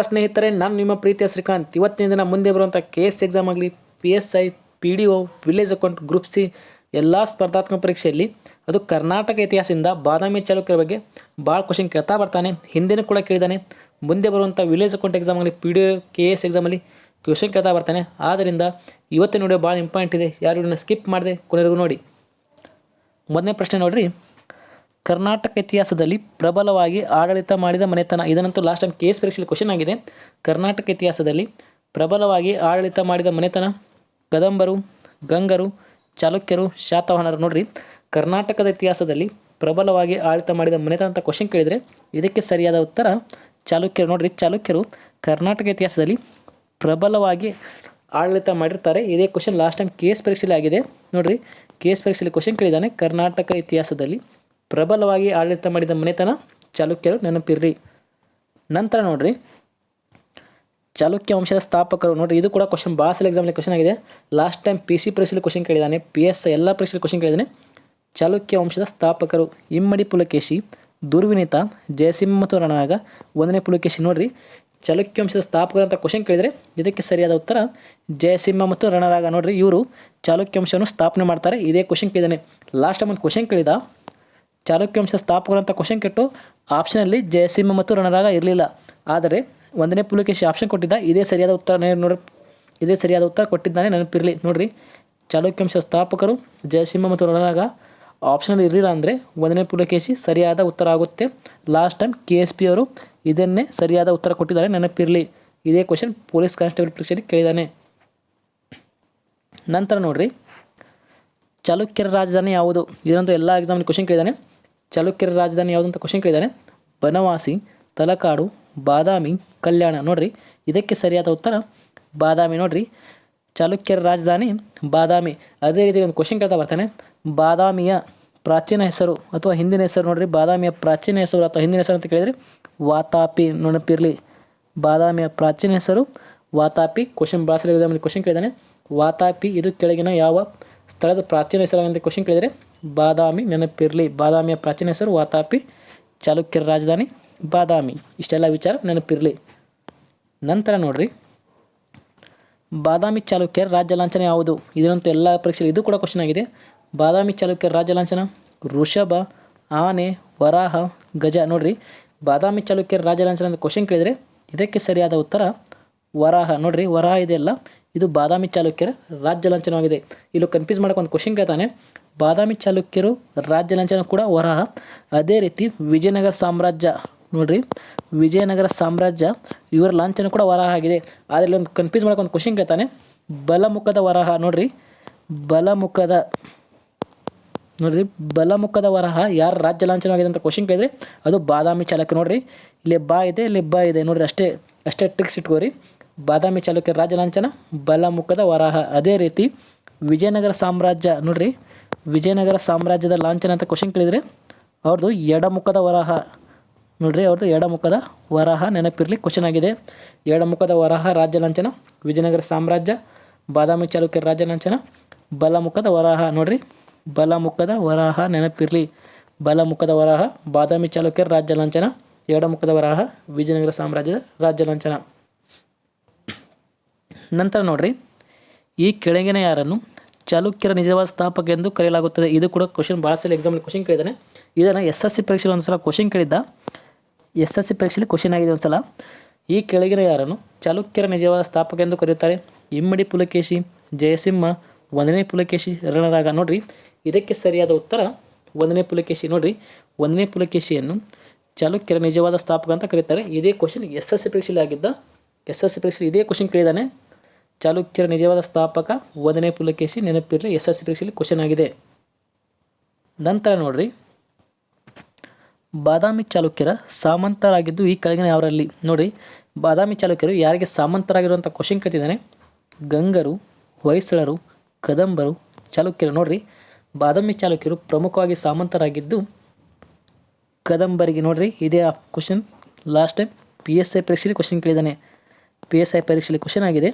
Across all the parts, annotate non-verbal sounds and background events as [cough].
ಸ್ನೇಹಿತರೆ, ನಾನು ನಿಮ್ಮ ಪ್ರೀತಿಯ ಶ್ರೀಕಾಂತ್. ಇವತ್ತಿನ ದಿನ ಮುಂದೆ ಬರುವಂಥ ಕೆ ಎಸ್ ಎಕ್ಸಾಮ್ ಆಗಲಿ P S I P D O village account group C ಎಲ್ಲ ಸ್ಪರ್ಧಾತ್ಮಕ ಪರೀಕ್ಷೆಯಲ್ಲಿ ಅದು ಕರ್ನಾಟಕ ಇತಿಹಾಸದಿಂದ ಬಾದಾಮಿ ಚಾಲುಕ್ಯರ ಬಗ್ಗೆ ಭಾಳ ಕ್ವಶನ್ ಕೇಳ್ತಾ ಬರ್ತಾನೆ, ಹಿಂದಿನ ಕೂಡ ಕೇಳಿದಾನೆ. ಮುಂದೆ ಬರುವಂಥ ವಿಲೇಜ್ ಅಕೌಂಟ್ ಎಕ್ಸಾಮ್ ಆಗಲಿ P D O K S ಎಕ್ಸಾಮಲ್ಲಿ ಕ್ವಶನ್ ಕೇಳ್ತಾ ಬರ್ತಾನೆ. ಆದ್ದರಿಂದ ಇವತ್ತಿನ ವಿಡಿಯೋ ಭಾಳ ಇಂಪಾರ್ಟೆಂಟ್ ಇದೆ. ಯಾರು ಸ್ಕಿಪ್ ಮಾಡಿದೆ ಕೊನೆಗೂ ನೋಡಿ. ಮೊದಲನೇ ಪ್ರಶ್ನೆ ನೋಡ್ರಿ. ಕರ್ನಾಟಕ ಇತಿಹಾಸದಲ್ಲಿ ಪ್ರಬಲವಾಗಿ ಆಡಳಿತ ಮಾಡಿದ ಮನೆತನ. ಇದನ್ನಂತೂ ಲಾಸ್ಟ್ ಟೈಮ್ ಕೇಸ್ ಪರೀಕ್ಷೆಯಲ್ಲಿ ಕ್ವಶನ್ ಆಗಿದೆ. ಕರ್ನಾಟಕ ಇತಿಹಾಸದಲ್ಲಿ ಪ್ರಬಲವಾಗಿ ಆಡಳಿತ ಮಾಡಿದ ಮನೆತನ, ಕದಂಬರು, ಗಂಗರು, ಚಾಲುಕ್ಯರು, ಶಾತವಾಹನರು. ನೋಡ್ರಿ, ಕರ್ನಾಟಕದ ಇತಿಹಾಸದಲ್ಲಿ ಪ್ರಬಲವಾಗಿ ಆಡಳಿತ ಮಾಡಿದ ಮನೆತನ ಅಂತ ಕ್ವಶನ್ ಕೇಳಿದರೆ ಇದಕ್ಕೆ ಸರಿಯಾದ ಉತ್ತರ ಚಾಲುಕ್ಯರು. ನೋಡ್ರಿ, ಚಾಲುಕ್ಯರು ಕರ್ನಾಟಕ ಇತಿಹಾಸದಲ್ಲಿ ಪ್ರಬಲವಾಗಿ ಆಡಳಿತ ಮಾಡಿರ್ತಾರೆ. ಇದೇ question last time K S ಪರೀಕ್ಷೆಯಲ್ಲಿ ಆಗಿದೆ. ನೋಡ್ರಿ ಕೆ ಎಸ್ ಪರೀಕ್ಷೆಯಲ್ಲಿ ಕ್ವಶನ್ ಕೇಳಿದ್ದಾನೆ. ಕರ್ನಾಟಕ ಇತಿಹಾಸದಲ್ಲಿ ಪ್ರಬಲವಾಗಿ ಆಡಳಿತ ಮಾಡಿದ ಮನೆತನ ಚಾಲುಕ್ಯರು ನೆನಪಿರ್ರಿ. ನಂತರ ನೋಡ್ರಿ. ಚಾಲುಕ್ಯ ವಂಶದ ಸ್ಥಾಪಕರು ನೋಡ್ರಿ, ಇದು ಕೂಡ ಕ್ವಶನ್ ಭಾಳ ಸಲ ಎಕ್ಸಾಮಲ್ಲಿ ಕ್ವಶನ್ ಆಗಿದೆ. ಲಾಸ್ಟ್ ಟೈಮ್ ಪಿ ಸಿ ಪರೀಕ್ಷೆಯಲ್ಲಿ ಕ್ವಶನ್ ಕೇಳಿದ್ದಾನೆ ಪಿ ಎಸ್ ಎಲ್ಲ ಪರೀಕ್ಷೆಯಲ್ಲಿ ಕ್ವಶನ್ ಕೇಳಿದ್ದಾನೆ ಚಾಲುಕ್ಯ ವಂಶದ ಸ್ಥಾಪಕರು ಇಮ್ಮಡಿ ಪುಲಕೇಶಿ, ದುರ್ವಿನೀತ ಜಯಸಿಂಹ ಮತ್ತು ರಣನಾಗ ಒಂದನೇ ಪುಲಕೇಶಿ ನೋಡ್ರಿ. ಚಾಲುಕ್ಯ ವಂಶದ ಸ್ಥಾಪಕರು ಅಂತ ಕ್ವಶನ್ ಕೇಳಿದರೆ ಇದಕ್ಕೆ ಸರಿಯಾದ ಉತ್ತರ ಜಯಸಿಂಹ ಮತ್ತು ರಣರಾಗ ನೋಡ್ರಿ. ಇವರು ಚಾಲುಕ್ಯ ವಂಶವನ್ನು ಸ್ಥಾಪನೆ ಮಾಡ್ತಾರೆ. ಇದೇ ಕ್ವಶನ್ ಕೇಳಿದ್ದಾನೆ ಲಾಸ್ಟ್ ಟೈಮ್ ಒಂದು ಕ್ವಶನ್ ಕೇಳಿದ ಚಾಲುಕ್ಯ ಸ್ಥಾಪಕರಂಥ ಕ್ವಶನ್ ಕೆಟ್ಟು ಆಪ್ಷನಲ್ಲಿ ಜಯಸಿಂಹ ಮತ್ತು ರಣರಾಗ ಇರಲಿಲ್ಲ. ಆದರೆ ಒಂದನೇ ಪುಲಕೇಶಿ ಆಪ್ಷನ್ ಕೊಟ್ಟಿದ್ದ ಇದೇ ಸರಿಯಾದ ಉತ್ತರ ನೋಡಿ ಇದೇ ಸರಿಯಾದ ಉತ್ತರ ಕೊಟ್ಟಿದ್ದಾನೆ ನೆನಪಿರಲಿ. ನೋಡ್ರಿ ಚಾಲುಕ್ಯವಂಶ ಸ್ಥಾಪಕರು ಜಯಸಿಂಹ ಮತ್ತು ರಣರಾಗ ಆಪ್ಷನಲ್ಲಿ ಇರಲಿಲ್ಲ ಅಂದರೆ ಒಂದನೇ ಪುಲಕೇಶಿ ಸರಿಯಾದ ಉತ್ತರ ಆಗುತ್ತೆ. Last time K S P ಅವರು ಇದನ್ನೇ ಸರಿಯಾದ ಉತ್ತರ ಕೊಟ್ಟಿದ್ದಾರೆ ನೆನಪಿರಲಿ. ಇದೇ ಕ್ವಶನ್ ಪೊಲೀಸ್ ಕಾನ್ಸ್ಟೇಬಲ್ ಪರೀಕ್ಷೆಯಲ್ಲಿ ಕೇಳಿದ್ದಾನೆ. ನಂತರ ನೋಡ್ರಿ, ಚಾಲುಕ್ಯರ ರಾಜಧಾನಿ ಯಾವುದು? ಇದರಂತೂ ಎಲ್ಲ ಎಕ್ಸಾಮ್ನ ಕ್ವಶನ್ ಕೇಳಿದ್ದಾನೆ. ಚಾಲುಕ್ಯರ ರಾಜಧಾನಿ ಯಾವುದು ಅಂತ ಕ್ವಶನ್ ಕೇಳಿದ್ದಾನೆ ಬನವಾಸಿ, ತಲಕಾಡು, ಬಾದಾಮಿ, ಕಲ್ಯಾಣ. ನೋಡ್ರಿ, ಇದಕ್ಕೆ ಸರಿಯಾದ ಉತ್ತರ ಬಾದಾಮಿ. ನೋಡ್ರಿ, ಚಾಲುಕ್ಯರ ರಾಜಧಾನಿ ಬಾದಾಮಿ. ಅದೇ ರೀತಿ ಒಂದು ಕ್ವಶನ್ ಕೇಳ್ತಾ ಬರ್ತಾನೆ. ಬಾದಾಮಿಯ ಪ್ರಾಚೀನ ಹೆಸರು ಅಥವಾ ಹಿಂದಿನ ಹೆಸರು ನೋಡ್ರಿ. ಬಾದಾಮಿಯ ಪ್ರಾಚೀನ ಹೆಸರು ಅಥವಾ ಹಿಂದಿನ ಹೆಸರು ಅಂತ ಕೇಳಿದರೆ ವಾತಾಪಿ ನೆನಪಿರಲಿ. ಬಾದಾಮಿಯ ಪ್ರಾಚೀನ ಹೆಸರು ವಾತಾಪಿ. ಕ್ವಶನ್ ಎಕ್ಸಾಮಲ್ಲಿ ಕ್ವಶನ್ ಕೇಳಿದ್ದಾನೆ ವಾತಾಪಿ, ಇದು ಕೆಳಗಿನ ಯಾವ ಸ್ಥಳದ ಪ್ರಾಚೀನ ಹೆಸರು ಅಂತ ಕ್ವಶನ್ ಕೇಳಿದರೆ ಬಾದಾಮಿ ನೆನಪಿರಲಿ. ಬಾದಾಮಿಯ ಪ್ರಾಚೀನ ಹೆಸರು ವಾತಾಪಿ, ಚಾಲುಕ್ಯರ ರಾಜಧಾನಿ ಬಾದಾಮಿ. ಇಷ್ಟೆಲ್ಲ ವಿಚಾರ ನೆನಪಿರಲಿ. ನಂತರ ನೋಡ್ರಿ. ಬಾದಾಮಿ ಚಾಲುಕ್ಯರ ರಾಜ್ಯ ಲಾಂಛನ ಯಾವುದು? ಇದರಂತೂ ಎಲ್ಲ ಪರೀಕ್ಷೆ ಇದು ಕೂಡ ಕ್ವಶನ್ ಆಗಿದೆ. ಬಾದಾಮಿ ಚಾಲುಕ್ಯರ ರಾಜ್ಯ ಲಾಂಛನ, ಋಷಭ, ಆನೆ, ವರಾಹ, ಗಜ. ನೋಡ್ರಿ. ಬಾದಾಮಿ ಚಾಲುಕ್ಯರ ರಾಜ್ಯ ಲಾಂಛನ ಅಂತ ಕ್ವಶನ್ ಕೇಳಿದರೆ ಇದಕ್ಕೆ ಸರಿಯಾದ ಉತ್ತರ ವರಾಹ. ನೋಡ್ರಿ, ವರಾಹ ಇದೆಯಲ್ಲ. ಇದು ಬಾದಾಮಿ ಚಾಲುಕ್ಯರ ರಾಜ್ಯ ಲಾಂಛನವಾಗಿದೆ. ಇಲ್ಲಿ ಕನ್ಫ್ಯೂಸ್ ಮಾಡೋಕೆ ಒಂದು ಕ್ವಶನ್ ಕೇಳ್ತಾನೆ. ಬಾದಾಮಿ ಚಾಲುಕ್ಯರು ರಾಜ್ಯ ಲಂಚನ ಕೂಡ ವರಾಹ. ಅದೇ ರೀತಿ ವಿಜಯನಗರ ಸಾಮ್ರಾಜ್ಯ ನೋಡ್ರಿ, ವಿಜಯನಗರ ಸಾಮ್ರಾಜ್ಯ ಇವರ ಲಾಂಛನ ಕೂಡ ವರಹ ಆಗಿದೆ. ಆದರೆ ಒಂದು ಕನ್ಫ್ಯೂಸ್ ಮಾಡೋಕೆ ಒಂದು ಕ್ವಶನ್ ಕೇಳ್ತಾನೆ. ಬಲಮುಖದ ವರಹ ನೋಡ್ರಿ, ಬಲಮುಖದ ನೋಡ್ರಿ, ಬಲಮುಖದ ವರಹ ಯಾರ ರಾಜ್ಯ ಲಾಂಛನವಾಗಿದೆ ಅಂತ ಕ್ವಶನ್ ಕೇಳಿದ್ರೆ ಅದು ಬಾದಾಮಿ ಚಾಲುಕ್ಯ ನೋಡ್ರಿ. ಇಲ್ಲಿ ಬಾ ಇದೆ, ಇಲ್ಲಿ ಬಾ ಇದೆ ನೋಡ್ರಿ ಅಷ್ಟೇ ಅಷ್ಟೇ ಟ್ರಿಕ್ಸ್ ಇಟ್ಕೋರಿ. ಬಾದಾಮಿ ಚಾಲುಕ್ಯ ರಾಜ್ಯ ಲಾಂಛನ ಬಲಮುಖದ ವರಹ. ಅದೇ ರೀತಿ ವಿಜಯನಗರ ಸಾಮ್ರಾಜ್ಯ ನೋಡ್ರಿ ವಿಜಯನಗರ ಸಾಮ್ರಾಜ್ಯದ ಲಾಂಛನ ಅಂತ ಕ್ವಶನ್ ಕೇಳಿದರೆ ಅವ್ರದ್ದು ಎಡಮುಖದ ವರಾಹ. ನೋಡ್ರಿ ಅವ್ರದ್ದು ಎಡಮುಖದ ವರಾಹ ನೆನಪಿರಲಿ ಕ್ವಶನ್ ಆಗಿದೆ. ಎಡಮುಖದ ವರಾಹ ರಾಜ್ಯ ಲಾಂಛನ, ವಿಜಯನಗರ ಸಾಮ್ರಾಜ್ಯ, ಬಾದಾಮಿ ಚಾಲುಕ್ಯರ ರಾಜ್ಯ ಲಾಂಛನ, ಬಲಮುಖದ ವರಾಹ. ನೋಡ್ರಿ, ಬಲಮುಖದ ವರಾಹ ನೆನಪಿರಲಿ. ಬಲಮುಖದ ವರಾಹ, ಬಾದಾಮಿ ಚಾಲುಕ್ಯರ ರಾಜ್ಯ ಲಾಂಛನ, ಎಡಮುಖದ ವರಾಹ, ವಿಜಯನಗರ ಸಾಮ್ರಾಜ್ಯದ ರಾಜ್ಯ ಲಾಂಛನ. ನಂತರ ನೋಡ್ರಿ, ಈ ಕೆಳಗಿನ ಯಾರನ್ನು ಚಾಲುಕ್ಯರ ನಿಜವಾದ ಸ್ಥಾಪಕ ಎಂದು ಕರೆಯಲಾಗುತ್ತದೆ. ಇದು ಕೂಡ ಕ್ವಶನ್ ಭಾಳ ಸಲ ಎಕ್ಸಾಮಲ್ಲಿ ಕ್ವಶನ್ ಕೇಳಿದ್ದಾನೆ. ಇದನ್ನು ಎಸ್ ಎಸ್ ಸಿ ಪರೀಕ್ಷೆಯಲ್ಲಿ ಒಂದು ಸಲ ಕ್ವಶನ್ ಕೇಳಿದ್ದ. ಎಸ್ ಎಸ್ ಸಿ ಪರೀಕ್ಷೆಯಲ್ಲಿ ಕ್ವಶನ್ ಆಗಿದೆ ಒಂದು ಸಲ ಈ ಕೆಳಗಿನ ಯಾರನ್ನು? ಚಾಲುಕ್ಯರ ನಿಜವಾದ ಸ್ಥಾಪಕ ಎಂದು ಕರೆಯುತ್ತಾರೆ. ಇಮ್ಮಡಿ ಪುಲಕೇಶಿ, ಜಯಸಿಂಹ ಒಂದನೇ ಪುಲಕೇಶಿ, ರಣರಾಗ. ನೋಡ್ರಿ, ಇದಕ್ಕೆ ಸರಿಯಾದ ಉತ್ತರ ಒಂದನೇ ಪುಲಕೇಶಿ. ನೋಡ್ರಿ ಒಂದನೇ ಪುಲಕೇಶಿಯನ್ನು ಚಾಲುಕ್ಯರ ನಿಜವಾದ ಸ್ಥಾಪಕ ಅಂತ ಕರೀತಾರೆ. ಇದೇ ಕ್ವಶನ್ ಎಸ್ ಎಸ್ ಸಿ ಪರೀಕ್ಷೆಯಲ್ಲಿ ಆಗಿದ್ದ. ಎಸ್ ಎಸ್ ಸಿ ಪರೀಕ್ಷೆ ಇದೇ ಕ್ವಶನ್ ಕೇಳಿದ್ದಾನೆ. ಚಾಲುಕ್ಯರ ನಿಜವಾದ ಸ್ಥಾಪಕ ಒಂದನೇ ಪುಲಕೇಶಿ ನೆನಪಿರಲಿ ಎಸ್ ಎಸ್ ಸಿ ಪರೀಕ್ಷೆಯಲ್ಲಿ ಕ್ವಶನ್ ಆಗಿದೆ. ನಂತರ ನೋಡ್ರಿ. ಬಾದಾಮಿ ಚಾಲುಕ್ಯರ ಸಾಮಂತರಾಗಿದ್ದು ಈ ಕೆಳಗಿನ ಯಾವರಲ್ಲಿ? ನೋಡಿ ಬಾದಾಮಿ ಚಾಲುಕ್ಯರು ಯಾರಿಗೆ ಸಾಮಂತರಾಗಿರುವಂಥ ಕ್ವಶನ್ ಕೇಳ್ತಿದ್ದಾನೆ ಗಂಗರು, ಹೊಯ್ಸಳರು, ಕದಂಬರು ಚಾಲುಕ್ಯರು ನೋಡ್ರಿ. ಬಾದಾಮಿ ಚಾಲುಕ್ಯರು ಪ್ರಮುಖವಾಗಿ ಸಾಮಂತರಾಗಿದ್ದು ಕದಂಬರಿಗೆ ನೋಡ್ರಿ. ಇದೇ question last time P S I ಪರೀಕ್ಷೆಯಲ್ಲಿ ಕ್ವಶನ್ ಕೇಳಿದ್ದಾನೆ. ಪಿ ಎಸ್ ಐ ಪರೀಕ್ಷೆಯಲ್ಲಿ ಕ್ವಶನ್ ಆಗಿದೆ.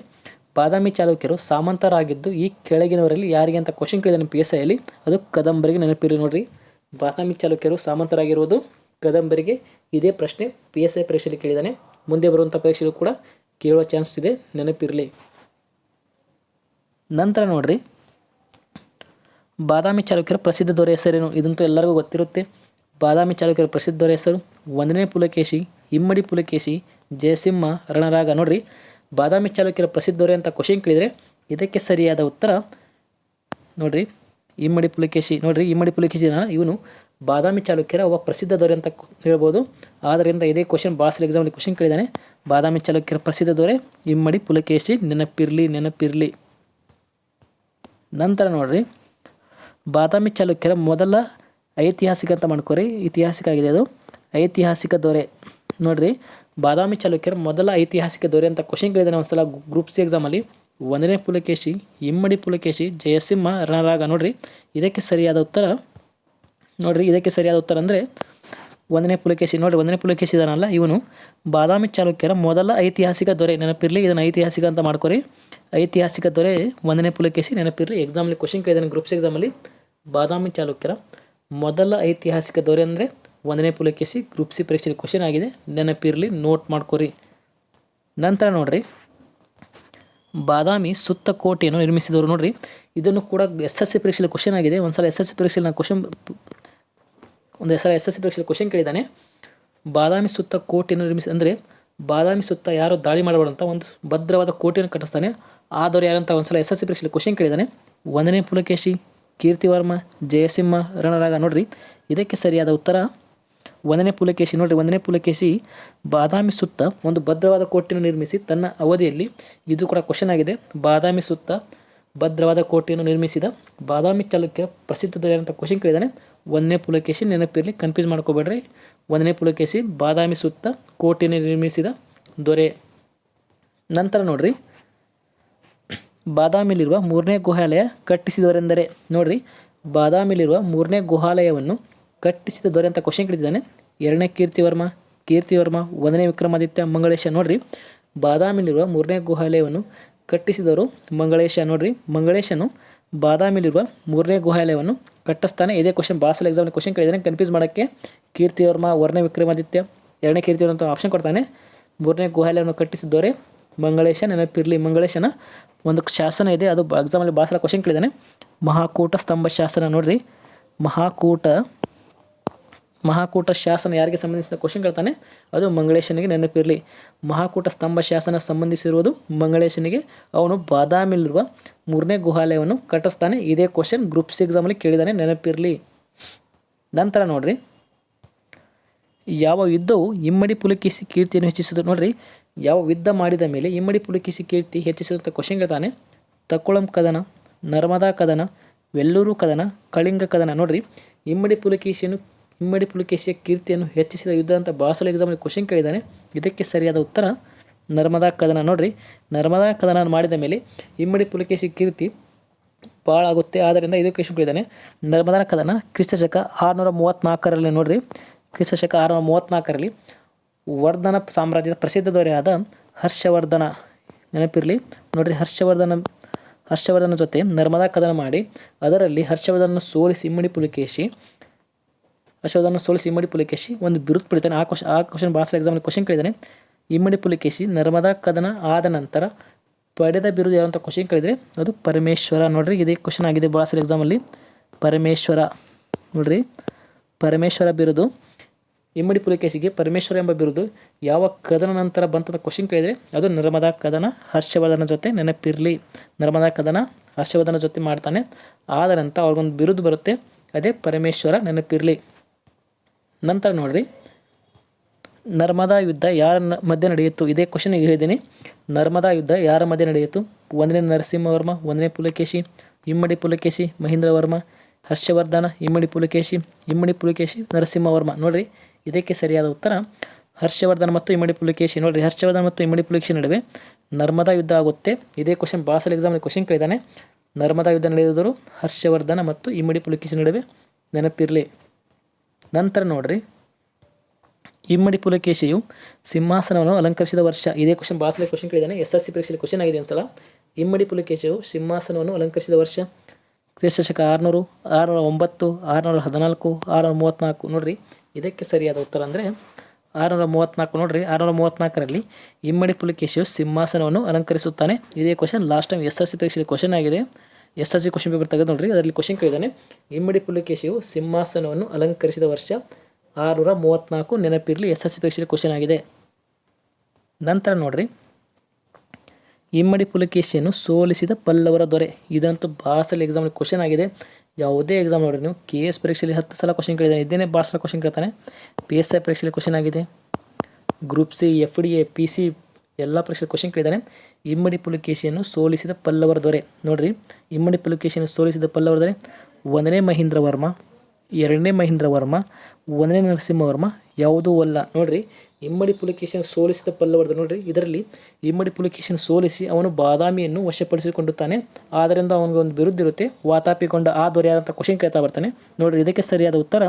ಬಾದಾಮಿ ಚಾಲುಕ್ಯರು ಸಾಮಂತರಾಗಿದ್ದು ಈ ಕೆಳಗಿನವರಲ್ಲಿ ಯಾರಿಗೆ ಅಂತ ಕ್ವಶನ್ ಕೇಳಿದ್ದಾನೆ ಪಿ ಎಸ್ ಐಯಲ್ಲಿ ಅದು ಕದಂಬರಿಗೆ ನೆನಪಿರಿ ನೋಡ್ರಿ. ಬಾದಾಮಿ ಚಾಲುಕ್ಯರು ಸಾಮಂತರಾಗಿರುವುದು ಕದಂಬರಿಗೆ. ಇದೇ ಪ್ರಶ್ನೆ ಪಿ ಎಸ್ ಐ ಪರೀಕ್ಷೆಯಲ್ಲಿ ಕೇಳಿದ್ದಾನೆ ಮುಂದೆ ಬರುವಂಥ ಪರೀಕ್ಷೆಗಳು ಕೂಡ ಕೇಳುವ ಚಾನ್ಸ್ ಇದೆ, ನೆನಪಿರಲಿ. ನಂತರ ನೋಡ್ರಿ. ಬಾದಾಮಿ ಚಾಲುಕ್ಯರ ಪ್ರಸಿದ್ಧ ದೊರೆ ಹೆಸರೇನು? ಇದಂತೂ ಎಲ್ಲರಿಗೂ ಗೊತ್ತಿರುತ್ತೆ. ಬಾದಾಮಿ ಚಾಲುಕ್ಯರ ಪ್ರಸಿದ್ಧ ದೊರೆ ಹೆಸರು ಒಂದನೇ ಪುಲಕೇಶಿ, ಇಮ್ಮಡಿ ಪುಲಕೇಶಿ, ಜಯಸಿಂಹ, ರಣರಾಗ. ನೋಡ್ರಿ. ಬಾದಾಮಿ ಚಾಲುಕ್ಯರ ಪ್ರಸಿದ್ಧ ದೊರೆ ಅಂತ ಕ್ವಶನ್ ಕೇಳಿದರೆ ಇದಕ್ಕೆ ಸರಿಯಾದ ಉತ್ತರ ನೋಡ್ರಿ ಇಮ್ಮಡಿ ಪುಲಿಕೇಶಿ. ನೋಡ್ರಿ, ಇಮ್ಮಡಿ ಪುಲಿಕೇಶಿನ ಇವನು ಬಾದಾಮಿ ಚಾಲುಕ್ಯರ ಒಬ್ಬ ಪ್ರಸಿದ್ಧ ದೊರೆ ಅಂತ ಹೇಳ್ಬೋದು. ಆದ್ದರಿಂದ ಇದೇ ಕ್ವಶನ್ ಭಾಳ ಎಕ್ಸಾಮಲ್ಲಿ ಕ್ವಶನ್ ಕೇಳಿದ್ದಾನೆ ಬಾದಾಮಿ ಚಾಲುಕ್ಯರ ಪ್ರಸಿದ್ಧ ದೊರೆ ಇಮ್ಮಡಿ ಪುಲಕೇಶಿ. ನೆನಪಿರಲಿ ನೆನಪಿರಲಿ. ನಂತರ ನೋಡ್ರಿ, ಬಾದಾಮಿ ಚಾಲುಕ್ಯರ ಮೊದಲ ಐತಿಹಾಸಿಕ ಅಂತ ಮಾಡ್ಕೊರಿ. ಐತಿಹಾಸಿಕ ಆಗಿದೆ ಅದು. ಐತಿಹಾಸಿಕ ದೊರೆ. ನೋಡ್ರಿ ಬಾದಾಮಿ ಚಾಲುಕ್ಯರ ಮೊದಲ ಐತಿಹಾಸಿಕ ದೊರೆ ಅಂತ ಕ್ವಶನ್ ಕೇಳಿದಾನೆ ಒಂದ್ಸಲ ಗ್ರೂಪ್ ಸಿ ಎಕ್ಸಾಮಲ್ಲಿ ಒಂದನೇ ಪುಲಕೇಶಿ, ಇಮ್ಮಡಿ ಪುಲಕೇಶಿ, ಜಯಸಿಂಹ ರಣರಾಗ ನೋಡ್ರಿ. ಇದಕ್ಕೆ ಸರಿಯಾದ ಉತ್ತರ ನೋಡ್ರಿ, ಇದಕ್ಕೆ ಸರಿಯಾದ ಉತ್ತರ ಅಂದರೆ ಒಂದನೇ ಪುಲಕೇಶಿ ನೋಡ್ರಿ, ಒಂದನೇ ಪುಲಕೇಶಿ ಇದಾನಲ್ಲ ಇವನು. ಬಾದಾಮಿ ಚಾಲುಕ್ಯರ ಮೊದಲ ಐತಿಹಾಸಿಕ ದೊರೆ ನೆನಪಿರಲಿ, ಇದನ್ನು ಐತಿಹಾಸಿಕ ಅಂತ ಮಾಡ್ಕೊರಿ. ಐತಿಹಾಸಿಕ ದೊರೆ ಒಂದನೇ ಪುಲಕೇಶಿ ನೆನಪಿರಲಿ. ಎಕ್ಸಾಮಲ್ಲಿ ಕ್ವಶನ್ ಕೇಳಿದಾನೆ ಗ್ರೂಪ್ಸ್ ಎಕ್ಸಾಮಲ್ಲಿ ಬಾದಾಮಿ ಚಾಲುಕ್ಯರ ಮೊದಲ ಐತಿಹಾಸಿಕ ದೊರೆ ಅಂದರೆ ಒಂದನೇ ಪುಲಕೇಶಿ ಗ್ರೂಪ್ ಸಿ ಪರೀಕ್ಷೆಯಲ್ಲಿ ಕ್ವಶನ್ ಆಗಿದೆ. ನೆನಪಿರಲಿ ನೋಟ್ ಮಾಡ್ಕೊರಿ. ನಂತರ ನೋಡ್ರಿ. ಬಾದಾಮಿ ಸುತ್ತ ಕೋಟೆಯನ್ನು ನಿರ್ಮಿಸಿದವರು ನೋಡ್ರಿ. ಇದನ್ನು ಕೂಡ ಎಸ್ ಎಸ್ ಸಿ ಪರೀಕ್ಷೆಯಲ್ಲಿ ಕ್ವಶನ್ ಆಗಿದೆ. ಒಂದ್ಸಲ ಎಸ್ ಎಸ್ ಸಿ ಪರೀಕ್ಷೆಯಲ್ಲಿ ನಾನು ಕ್ವಶನ್ ಒಂದು ಸಲ ಎಸ್ ಎಸ್ ಸಿ ಪರೀಕ್ಷೆಯಲ್ಲಿ ಕ್ವಶನ್ ಕೇಳಿದ್ದಾನೆ. ಬಾದಾಮಿ ಸುತ್ತ ಕೋಟೆಯನ್ನು ನಿರ್ಮಿಸಿ, ಅಂದರೆ ಬಾದಾಮಿ ಸುತ್ತ ಯಾರು ದಾಳಿ ಮಾಡಬಾರ್ದಂತ ಒಂದು ಭದ್ರವಾದ ಕೋಟೆಯನ್ನು ಕಟ್ಟಿಸ್ತಾನೆ. ಆದವರು ಯಾರಂತ ಒಂದ್ಸಲ ಎಸ್ ಎಸ್ ಸಿ ಪರೀಕ್ಷೆಯಲ್ಲಿ ಕ್ವಶನ್ ಕೇಳಿದ್ದಾನೆ. ಒಂದನೇ ಪುಲಕೇಶಿ ಕೀರ್ತಿವರ್ಮ, ಜಯಸಿಂಹ, ರಣರಾಗ ನೋಡ್ರಿ. ಇದಕ್ಕೆ ಸರಿಯಾದ ಉತ್ತರ ಒಂದನೇ ಪುಲಕೇಶಿ, ನೋಡ್ರಿ, ಒಂದನೇ ಪುಲಕೇಶಿ ಬಾದಾಮಿ ಸುತ್ತ ಒಂದು ಭದ್ರವಾದ ಕೋಟೆಯನ್ನು ನಿರ್ಮಿಸಿ ತನ್ನ ಅವಧಿಯಲ್ಲಿ, ಇದು ಕೂಡ ಕ್ವಶನ್ ಆಗಿದೆ, ಬಾದಾಮಿ ಸುತ್ತ ಭದ್ರವಾದ ಕೋಟೆಯನ್ನು ನಿರ್ಮಿಸಿದ ಬಾದಾಮಿ ಚಾಲುಕ್ಯ ಪ್ರಸಿದ್ಧ ದೊರೆಯಂಥ ಕ್ವಶನ್ ಕೇಳಿದಾನೆ. ಒಂದನೇ ಪುಲಕೇಶಿ ನೆನಪಿರಲಿ ಕನ್ಫ್ಯೂಸ್ ಮಾಡ್ಕೋಬೇಡ್ರಿ. ಒಂದನೇ ಪುಲಕೇಶಿ ಬಾದಾಮಿ ಸುತ್ತ ಕೋಟೆಯನ್ನು ನಿರ್ಮಿಸಿದ ದೊರೆ. ನಂತರ ನೋಡ್ರಿ ಬಾದಾಮಿಲಿರುವ ಮೂರನೇ ಗುಹಾಲಯ ಕಟ್ಟಿಸಿದವರೆಂದರೆ, ನೋಡ್ರಿ ಬಾದಾಮಿಲಿರುವ ಮೂರನೇ ಗುಹಾಲಯವನ್ನು ಕಟ್ಟಿಸಿದ ದೊರೆ ಅಂತ ಕ್ವಶನ್ ಕೇಳಿದ್ದಾನೆ. ಎರಡನೇ ಕೀರ್ತಿವರ್ಮ ಕೀರ್ತಿವರ್ಮ ಒಂದನೇ ವಿಕ್ರಮಾದಿತ್ಯ, ಮಂಗಳೇಶ ನೋಡ್ರಿ. ಬಾದಾಮಿಲಿರುವ ಮೂರನೇ ಗುಹಾಲಯವನ್ನು ಕಟ್ಟಿಸಿದವರು ಮಂಗಳೇಶ ನೋಡ್ರಿ. ಮಂಗಳೇಶನು ಬಾದಾಮಿಲಿರುವ ಮೂರನೇ ಗುಹಾಲಯವನ್ನು ಕಟ್ಟಿಸ್ತಾನೆ. ಇದೇ ಕ್ವಶನ್ ಬಾಸಲ್ ಎಕ್ಸಾಮ್ ಕ್ವಶನ್ ಕೇಳಿದ್ದಾನೆ. ಕನ್ಫ್ಯೂಸ್ ಮಾಡೋಕ್ಕೆ ಕೀರ್ತಿವರ್ಮ ಒರನೇ ವಿಕ್ರಮಾದಿತ್ಯ, ಎರಡನೇ ಕೀರ್ತಿವರ್ಮ ಅಂತ ಆಪ್ಷನ್ ಕೊಡ್ತಾನೆ. ಮೂರನೇ ಗುಹಾಲಯವನ್ನು ಕಟ್ಟಿಸಿದವರೇ ಮಂಗಳೇಶ. ನೆನಪಿರಲಿ, ಮಂಗಳೇಶನ ಒಂದು ಶಾಸನ ಇದೆ. ಅದು ಎಕ್ಸಾಮಲ್ಲಿ ಭಾಳ ಸಲ ಕ್ವಶನ್ ಕೇಳಿದ್ದಾನೆ. ಮಹಾಕೂಟ ಸ್ತಂಭ ಶಾಸನ ನೋಡ್ರಿ. ಮಹಾಕೂಟ ಮಹಾಕೂಟ ಶಾಸನ ಯಾರಿಗೆ ಸಂಬಂಧಿಸಿದ ಕ್ವಶನ್ ಕೇಳ್ತಾನೆ? ಅದು ಮಂಗಳೇಶನಿಗೆ ನೆನಪಿರಲಿ. ಮಹಾಕೂಟ ಸ್ತಂಭ ಶಾಸನ ಸಂಬಂಧಿಸಿರುವುದು ಮಂಗಳೇಶನಿಗೆ. ಅವನು ಬಾದಾಮಿಲಿರುವ ಮೂರನೇ ಗುಹಾಲಯವನ್ನು ಕಟ್ಟಿಸ್ತಾನೆ. ಇದೇ ಕ್ವಶನ್ ಗ್ರೂಪ್ ಸಿ ಎಕ್ಸಾಮಲ್ಲಿ ಕೇಳಿದಾನೆ, ನೆನಪಿರಲಿ. ನಂತರ ನೋಡ್ರಿ. ಯಾವ ಯುದ್ಧವು ಇಮ್ಮಡಿ ಪುಲಕಿಸಿ ಕೀರ್ತಿಯನ್ನು ಹೆಚ್ಚಿಸಿತು. ನೋಡ್ರಿ, ಯಾವ ಯುದ್ಧ ಮಾಡಿದ ಮೇಲೆ ಇಮ್ಮಡಿ ಪುಲಕಿಸಿ ಕೀರ್ತಿ ಹೆಚ್ಚಿಸಿದಂಥ ಕ್ವಶನ್ ಕೇಳ್ತಾನೆ. ತಕ್ಕುಳಂ ಕದನ, ನರ್ಮದಾ ಕದನ, ವೆಲ್ಲೂರು ಕದನ, ಕಳಿಂಗ ಕದನ. ನೋಡ್ರಿ, ಇಮ್ಮಡಿ ಪುಲಕೇಶಿಯನ್ನು ಇಮ್ಮಡಿ ಪುಲಿಕೇಶಿಯ ಕೀರ್ತಿಯನ್ನು ಹೆಚ್ಚಿಸಿದ ಯುದ್ಧ ಅಂತ ಬಾಸಲ್ ಎಕ್ಸಾಮಲ್ಲಿ ಕ್ವಶನ್ ಕೇಳಿದ್ದಾನೆ. ಇದಕ್ಕೆ ಸರಿಯಾದ ಉತ್ತರ ನರ್ಮದಾ ಕದನ. ನೋಡ್ರಿ, ನರ್ಮದಾ ಕದನ ಮಾಡಿದ ಮೇಲೆ ಇಮ್ಮಡಿ ಪುಲಿಕೇಶಿ ಕೀರ್ತಿ ಭಾಳ ಆಗುತ್ತೆ ಆದ್ದರಿಂದ ಇದು ಕ್ವಶನ್ ಕೇಳಿದ್ದಾನೆ. ನರ್ಮದಾ ಕದನ ಕ್ರಿಸ್ತಶಕ ಆರುನೂರ ಮೂವತ್ತ್ನಾಲ್ಕರಲ್ಲಿ ನೋಡ್ರಿ ಕ್ರಿಸ್ತಶಕ ಆರುನೂರ ಮೂವತ್ತ್ನಾಲ್ಕರಲ್ಲಿ ವರ್ಧನ ಸಾಮ್ರಾಜ್ಯದ ಪ್ರಸಿದ್ಧ ದೊರೆಯಾದ ಹರ್ಷವರ್ಧನ. ನೆನಪಿರಲಿ, ನೋಡ್ರಿ, ಹರ್ಷವರ್ಧನ ಹರ್ಷವರ್ಧನ ಜೊತೆ ನರ್ಮದಾ ಕದನ ಮಾಡಿ, ಅದರಲ್ಲಿ ಹರ್ಷವರ್ಧನ ಸೋಲಿಸಿ ಇಮ್ಮಡಿ ಪುಲಿಕೇಶಿ ಹರ್ಷವರ್ಧನ ಸೋಲಿಸಿ ಇಮ್ಮಡಿ ಪುಲಿಕೇಶಿ ಒಂದು ಬಿರುದು ಪಡಿತಾನೆ ಆ ಕ್ವಶನ್ ಆ ಕ್ವಶನ್ ಬಾಸಲ ಎಕ್ಸಾಮಲ್ಲಿ ಕ್ವಶನ್ ಕೇಳಿದ್ದಾನೆ. ಇಮ್ಮಡಿ ಪುಲಿಕೇಶಿ ನರ್ಮದಾ ಕದನ ಆದ ನಂತರ ಪಡೆದ ಬಿರುದು ಯಾವಂತ ಕ್ವಶನ್ ಕೇಳಿದರೆ ಅದು ಪರಮೇಶ್ವರ. ನೋಡ್ರಿ, ಇದೇ ಕ್ವಶನ್ ಆಗಿದೆ ಬಾಸಲ ಎಕ್ಸಾಮಲ್ಲಿ ಪರಮೇಶ್ವರ. ನೋಡ್ರಿ, ಪರಮೇಶ್ವರ ಬಿರುದು. ಇಮ್ಮಡಿ ಪುಲಿಕೇಶಿಗೆ ಪರಮೇಶ್ವರ ಎಂಬ ಬಿರುದು ಯಾವ ಕದನ ನಂತರ ಬಂತಂತ ಕ್ವಶನ್ ಕೇಳಿದರೆ ಅದು ನರ್ಮದಾ ಕದನ ಹರ್ಷವರ್ಧನ ಜೊತೆ ನೆನಪಿರಲಿ. ನರ್ಮದಾ ಕದನ ಹರ್ಷವರ್ಧನ ಜೊತೆ ಮಾಡ್ತಾನೆ. ಆದ ನಂತರ ಅವ್ರಿಗೊಂದು ಬಿರುದು ಬರುತ್ತೆ. ಅದೇ ಪರಮೇಶ್ವರ ನೆನಪಿರಲಿ. ನಂತರ ನೋಡ್ರಿ. ನರ್ಮದಾ ಯುದ್ಧ ಯಾರ ಮಧ್ಯೆ ನಡೆಯಿತು? ಇದೇ ಕ್ವಶನ್ ಹೇಳಿದ್ದೀನಿ. ನರ್ಮದಾ ಯುದ್ಧ ಯಾರ ಮಧ್ಯೆ ನಡೆಯಿತು? ಒಂದನೇ ನರಸಿಂಹವರ್ಮ, ಒಂದನೇ ಪುಲಕೇಶಿ, ಇಮ್ಮಡಿ ಪುಲಕೇಶಿ, ಮಹೇಂದ್ರವರ್ಮ, ಹರ್ಷವರ್ಧನ, ಇಮ್ಮಡಿ ಪುಲಕೇಶಿ ಇಮ್ಮಡಿ ಪುಲಕೇಶಿ, ನರಸಿಂಹವರ್ಮ. ನೋಡ್ರಿ, ಇದಕ್ಕೆ ಸರಿಯಾದ ಉತ್ತರ ಹರ್ಷವರ್ಧನ ಮತ್ತು ಇಮ್ಮಡಿ ಪುಲಕೇಶಿ. ನೋಡ್ರಿ, ಹರ್ಷವರ್ಧನ ಮತ್ತು ಇಮ್ಮಡಿ ಪುಲಕೇಶಿ ನಡುವೆ ನರ್ಮದಾ ಯುದ್ಧ ಆಗುತ್ತೆ. ಇದೇ ಕ್ವಶನ್ ಬಾಸಲ್ ಎಕ್ಸಾಮಲ್ಲಿ ಕ್ವಶನ್ ಕೇಳಿದ್ದಾನೆ. ನರ್ಮದಾ ಯುದ್ಧ ನಡೆಯುವುದರು ಹರ್ಷವರ್ಧನ ಮತ್ತು ಇಮ್ಮಡಿ ಪುಲಕೇಶಿ ನಡುವೆ ನೆನಪಿರಲಿ. ನಂತರ ನೋಡ್ರಿ. ಇಮ್ಮಡಿ ಪುಲಕೇಶಿಯು ಸಿಂಹಾಸನವನ್ನು ಅಲಂಕರಿಸಿದ ವರ್ಷ. ಇದೇ ಕ್ವಶನ್ ಬಾಸಲೆ ಕ್ವಶನ್ ಕೇಳಿದ್ದಾನೆ. ಎಸ್ ಎಸ್ ಸಿ ಪರೀಕ್ಷೆಯಲ್ಲಿ ಕ್ವಶನ್ ಆಗಿದೆ ಒಂದ್ಸಲ. ಇಮ್ಮಡಿ ಪುಲಕೇಶಿಯು ಸಿಂಹಾಸನವನ್ನು ಅಲಂಕರಿಸಿದ ವರ್ಷ. ಕ್ರಿಸ್ತಶಕ ಆರುನೂರು, ಆರುನೂರ ಒಂಬತ್ತು, ಆರುನೂರ ಹದಿನಾಲ್ಕು, ಆರುನೂರ ಮೂವತ್ತ್ನಾಲ್ಕು ನೋಡ್ರಿ, ಇದಕ್ಕೆ ಸರಿಯಾದ ಉತ್ತರ ಅಂದರೆ ಆರುನೂರ ಮೂವತ್ತ್ನಾಲ್ಕು ನೋಡ್ರಿ. ಆರುನೂರ ಮೂವತ್ತ್ನಾಲ್ಕರಲ್ಲಿ ಇಮ್ಮಡಿ ಪುಲಕೇಶಿಯು ಸಿಂಹಾಸನವನ್ನು ಅಲಂಕರಿಸುತ್ತಾನೆ. ಇದೇ question last time S S C ಪರೀಕ್ಷೆಯಲ್ಲಿ ಕ್ವಶನ್ ಆಗಿದೆ. S S C question paper ತೆಗೆದು ನೋಡ್ರಿ, ಅದರಲ್ಲಿ ಕ್ವಶನ್ ಕೇಳಿದ್ದಾನೆ ಇಮ್ಮಡಿ ಪುಲಿಕೇಶಿಯು ಸಿಂಹಾಸನವನ್ನು ಅಲಂಕರಿಸಿದ ವರ್ಷ ಆರುನೂರ ಮೂವತ್ತ್ನಾಲ್ಕು ನೆನಪಿರಲಿ ಎಸ್ ಎಸ್ ಸಿ ಪರೀಕ್ಷೆಯಲ್ಲಿ ಕ್ವಶನ್ ಆಗಿದೆ. ನಂತರ ನೋಡ್ರಿ. ಇಮ್ಮಡಿ ಪುಲಕೇಶಿಯನ್ನು ಸೋಲಿಸಿದ ಪಲ್ಲವರ ದೊರೆ. ಇದಂತೂ ಬಾಸಲ್ಲಿ ಸಲ ಎಕ್ಸಾಮಲ್ಲಿ ಕ್ವಶನ್ ಆಗಿದೆ. ಯಾವುದೇ ಎಕ್ಸಾಮ್ ನೋಡಿರಿ ನೀವು. ಕೆ ಎಸ್ ಪರೀಕ್ಷೆಯಲ್ಲಿ ಹತ್ತು ಸಲ ಕ್ವಶನ್ ಕೇಳಿದ್ದಾನೆ ಇದೇನೇ ಭಾಳ ಸಲ ಕ್ವಶನ್ ಕೇಳ್ತಾನೆ. ಪಿ ಎಸ್ ಐ ಪರೀಕ್ಷೆಯಲ್ಲಿ ಕ್ವಶನ್ ಆಗಿದೆ. Group C F D A P C ಎಲ್ಲ ಪರೀಕ್ಷೆ ಕ್ವಶನ್ ಕೇಳಿದ್ದಾನೆ. ಇಮ್ಮಡಿ ಪುಲಕೇಶಿಯನ್ನು ಸೋಲಿಸಿದ ಪಲ್ಲವರ ದೊರೆ. ನೋಡ್ರಿ, ಇಮ್ಮಡಿ ಪುಲಕೇಶಿಯನ್ನು ಸೋಲಿಸಿದ ಪಲ್ಲವರ ದೊರೆ. ಒಂದನೇ ಮಹೇಂದ್ರ ವರ್ಮ ಎರಡನೇ ಮಹೇಂದ್ರ ವರ್ಮ ಒಂದನೇ ನರಸಿಂಹವರ್ಮ, ಯಾವುದೂ ಅಲ್ಲ. ನೋಡ್ರಿ, ಇಮ್ಮಡಿ ಪುಲಕೇಶಿಯನ್ನು ಸೋಲಿಸಿದ ಪಲ್ಲವರ್ದು ನೋಡ್ರಿ, ಇದರಲ್ಲಿ ಇಮ್ಮಡಿ ಪುಲಕೇಶಿಯನ್ನು ಸೋಲಿಸಿ ಅವನು ಬಾದಾಮಿಯನ್ನು ವಶಪಡಿಸಿಕೊಂಡುತ್ತಾನೆ ಆದ್ದರಿಂದ ಅವನಿಗೆ ಒಂದು ವಿರುದ್ಧ ಇರುತ್ತೆ. ವಾತಾಪಿಕೊಂಡ ಆ ದೊರೆ ಅಂತ ಕ್ವಶನ್ ಕೇಳ್ತಾ ಬರ್ತಾನೆ. ನೋಡ್ರಿ, ಇದಕ್ಕೆ ಸರಿಯಾದ ಉತ್ತರ,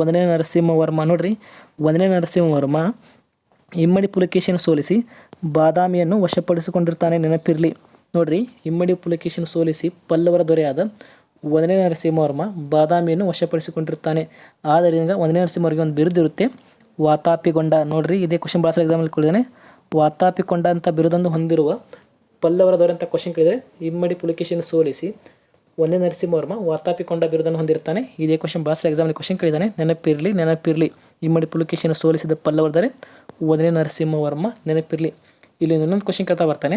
ಒಂದನೇ ನರಸಿಂಹವರ್ಮ. ನೋಡ್ರಿ, ಒಂದನೇ ನರಸಿಂಹವರ್ಮ ಇಮ್ಮಡಿ ಪುಲಕೇಶಿನ ಸೋಲಿಸಿ ಬಾದಾಮಿಯನ್ನು ವಶಪಡಿಸಿಕೊಂಡಿರ್ತಾನೆ ನೆನಪಿರಲಿ. ನೋಡ್ರಿ, ಇಮ್ಮಡಿ ಪುಲಕೇಶಿನ ಸೋಲಿಸಿ ಪಲ್ಲವರ ದೊರೆಯಾದ ಒಂದನೇ ನರಸಿಂಹವರ್ಮ ಬಾದಾಮಿಯನ್ನು ವಶಪಡಿಸಿಕೊಂಡಿರ್ತಾನೆ. ಆದ್ದರಿಂದ ಒಂದನೇ ನರಸಿಂಹವರಿಗೆ ಒಂದು ಬಿರುದು ಇರುತ್ತೆ. ವಾತಾಪಿಗೊಂಡ ನೋಡ್ರಿ, ಇದೇ ಕ್ವಶನ್ ಭಾಳ ಎಕ್ಸಾಮಲ್ಲಿ ಕೇಳಿದಾನೆ ವಾತಾಪಿಕೊಂಡ ಅಂತ ಬಿರುದನ್ನು ಹೊಂದಿರುವ ಪಲ್ಲವರ ದೊರೆ ಅಂತ ಕ್ವಶನ್ ಕೇಳಿದರೆ, ಇಮ್ಮಡಿ ಪುಲಕೇಶಿಯನ್ನು ಸೋಲಿಸಿ ಒಂದೇ ನರಸಿಂಹವರ್ಮ ವಾತಾಪಿಕೊಂಡ ಬಿರುದನ್ನು ಹೊಂದಿರ್ತಾನೆ. ಇದೇ ಕ್ವಶನ್ ಭಾಳ ಎಕ್ಸಾಮಲ್ಲಿ ಕ್ವಶನ್ ಕೇಳಿದಾನೆ ನೆನಪಿರಲಿ ನೆನಪಿರಲಿ. ಇಮ್ಮಡಿ ಪುಲಕೇಶಿಯನ್ನು ಸೋಲಿಸಿದ ಪಲ್ಲವರ್ದರೆ ಒಂದನೇ ನರಸಿಂಹವರ್ಮ ನೆನಪಿರಲಿ. ಇಲ್ಲಿ ಇನ್ನೊಂದು ಕ್ವಶನ್ ಕೇಳ್ತಾ ಬರ್ತಾನೆ.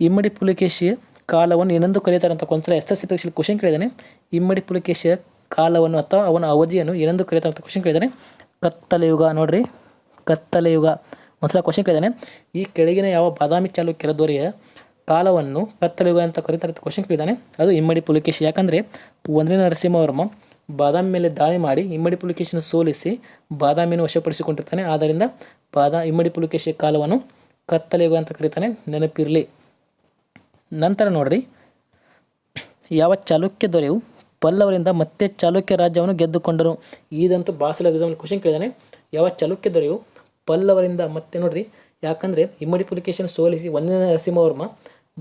ಇಮ್ಮಡಿ ಪುಲಕೇಶಿಯ ಕಾಲವನ್ನು ಏನೆಂದು ಕರೀತಾರೆ ಅಂತ ಒಂದ್ಸಲ ಎಸ್ ಎಸ್ ಸಿ ಪರೀಕ್ಷೆಯಲ್ಲಿ ಕ್ವಶನ್ ಕೇಳಿದ್ದಾನೆ ಇಮ್ಮಡಿ ಪುಲಕೇಶಿಯ ಕಾಲವನ್ನು ಅಥವಾ ಅವನ ಅವಧಿಯನ್ನು ಏನೆಂದು ಕರೀತಾರೆ ಅಂತ ಕ್ವಶನ್ ಕೇಳಿದ್ದಾನೆ ಕತ್ತಲೆಯುಗ ನೋಡ್ರಿ. ಕತ್ತಲೆಯುಗ ಒಂದ್ಸಲ ಕ್ವಶನ್ ಕೇಳಿದ್ದಾನೆ ಈ ಕೆಳಗಿನ ಯಾವ ಬಾದಾಮಿ ಚಾಲುಕ್ಯರ ದೊರೆಯ ಕಾಲವನ್ನು ಕತ್ತಲೆಯುಗ ಅಂತ ಕರೀತಾರೆ ಅಂತ ಕ್ವಶನ್ ಕೇಳಿದ್ದಾನೆ ಅದು ಇಮ್ಮಡಿ ಪುಲಕೇಶಿ ಯಾಕಂದರೆ ಒಂದನೇ ನರಸಿಂಹವರ್ಮ ಬಾದಾಮಿ ಮೇಲೆ ದಾಳಿ ಮಾಡಿ ಇಮ್ಮಡಿ ಪುಲಿಕೇಶಿನ ಸೋಲಿಸಿ ಬಾದಾಮಿಯನ್ನು ವಶಪಡಿಸಿಕೊಂಡಿರ್ತಾನೆ. ಆದ್ದರಿಂದ ಬಾದಾ, ಇಮ್ಮಡಿ ಪುಲಿಕೇಶಿಯ ಕಾಲವನ್ನು ಕತ್ತಲೆಯುಗ ಅಂತ ಕರೀತಾನೆ. ನೆನಪಿರಲಿ. ನಂತರ ನೋಡ್ರಿ. ಯಾವ ಚಾಲುಕ್ಯ ದೊರೆಯು ಪಲ್ಲವರಿಂದ ಮತ್ತೆ ಚಾಲುಕ್ಯ ರಾಜ್ಯವನ್ನು ಗೆದ್ದುಕೊಂಡರು. ಈದಂತೂ ಬಾಸಲ ಎಕ್ಸಾಮಲ್ಲಿ ಕ್ವಶನ್ ಕೇಳಿದಾನೆ. ಯಾವ ಚಾಲುಕ್ಯ ದೊರೆಯು ಪಲ್ಲವರಿಂದ ಮತ್ತೆ ನೋಡ್ರಿ. ಯಾಕಂದರೆ ಇಮ್ಮಡಿ ಪುಲಿಕೇಶನ್ ಸೋಲಿಸಿ ಒಂದನೇ ನರಸಿಂಹವರ್ಮ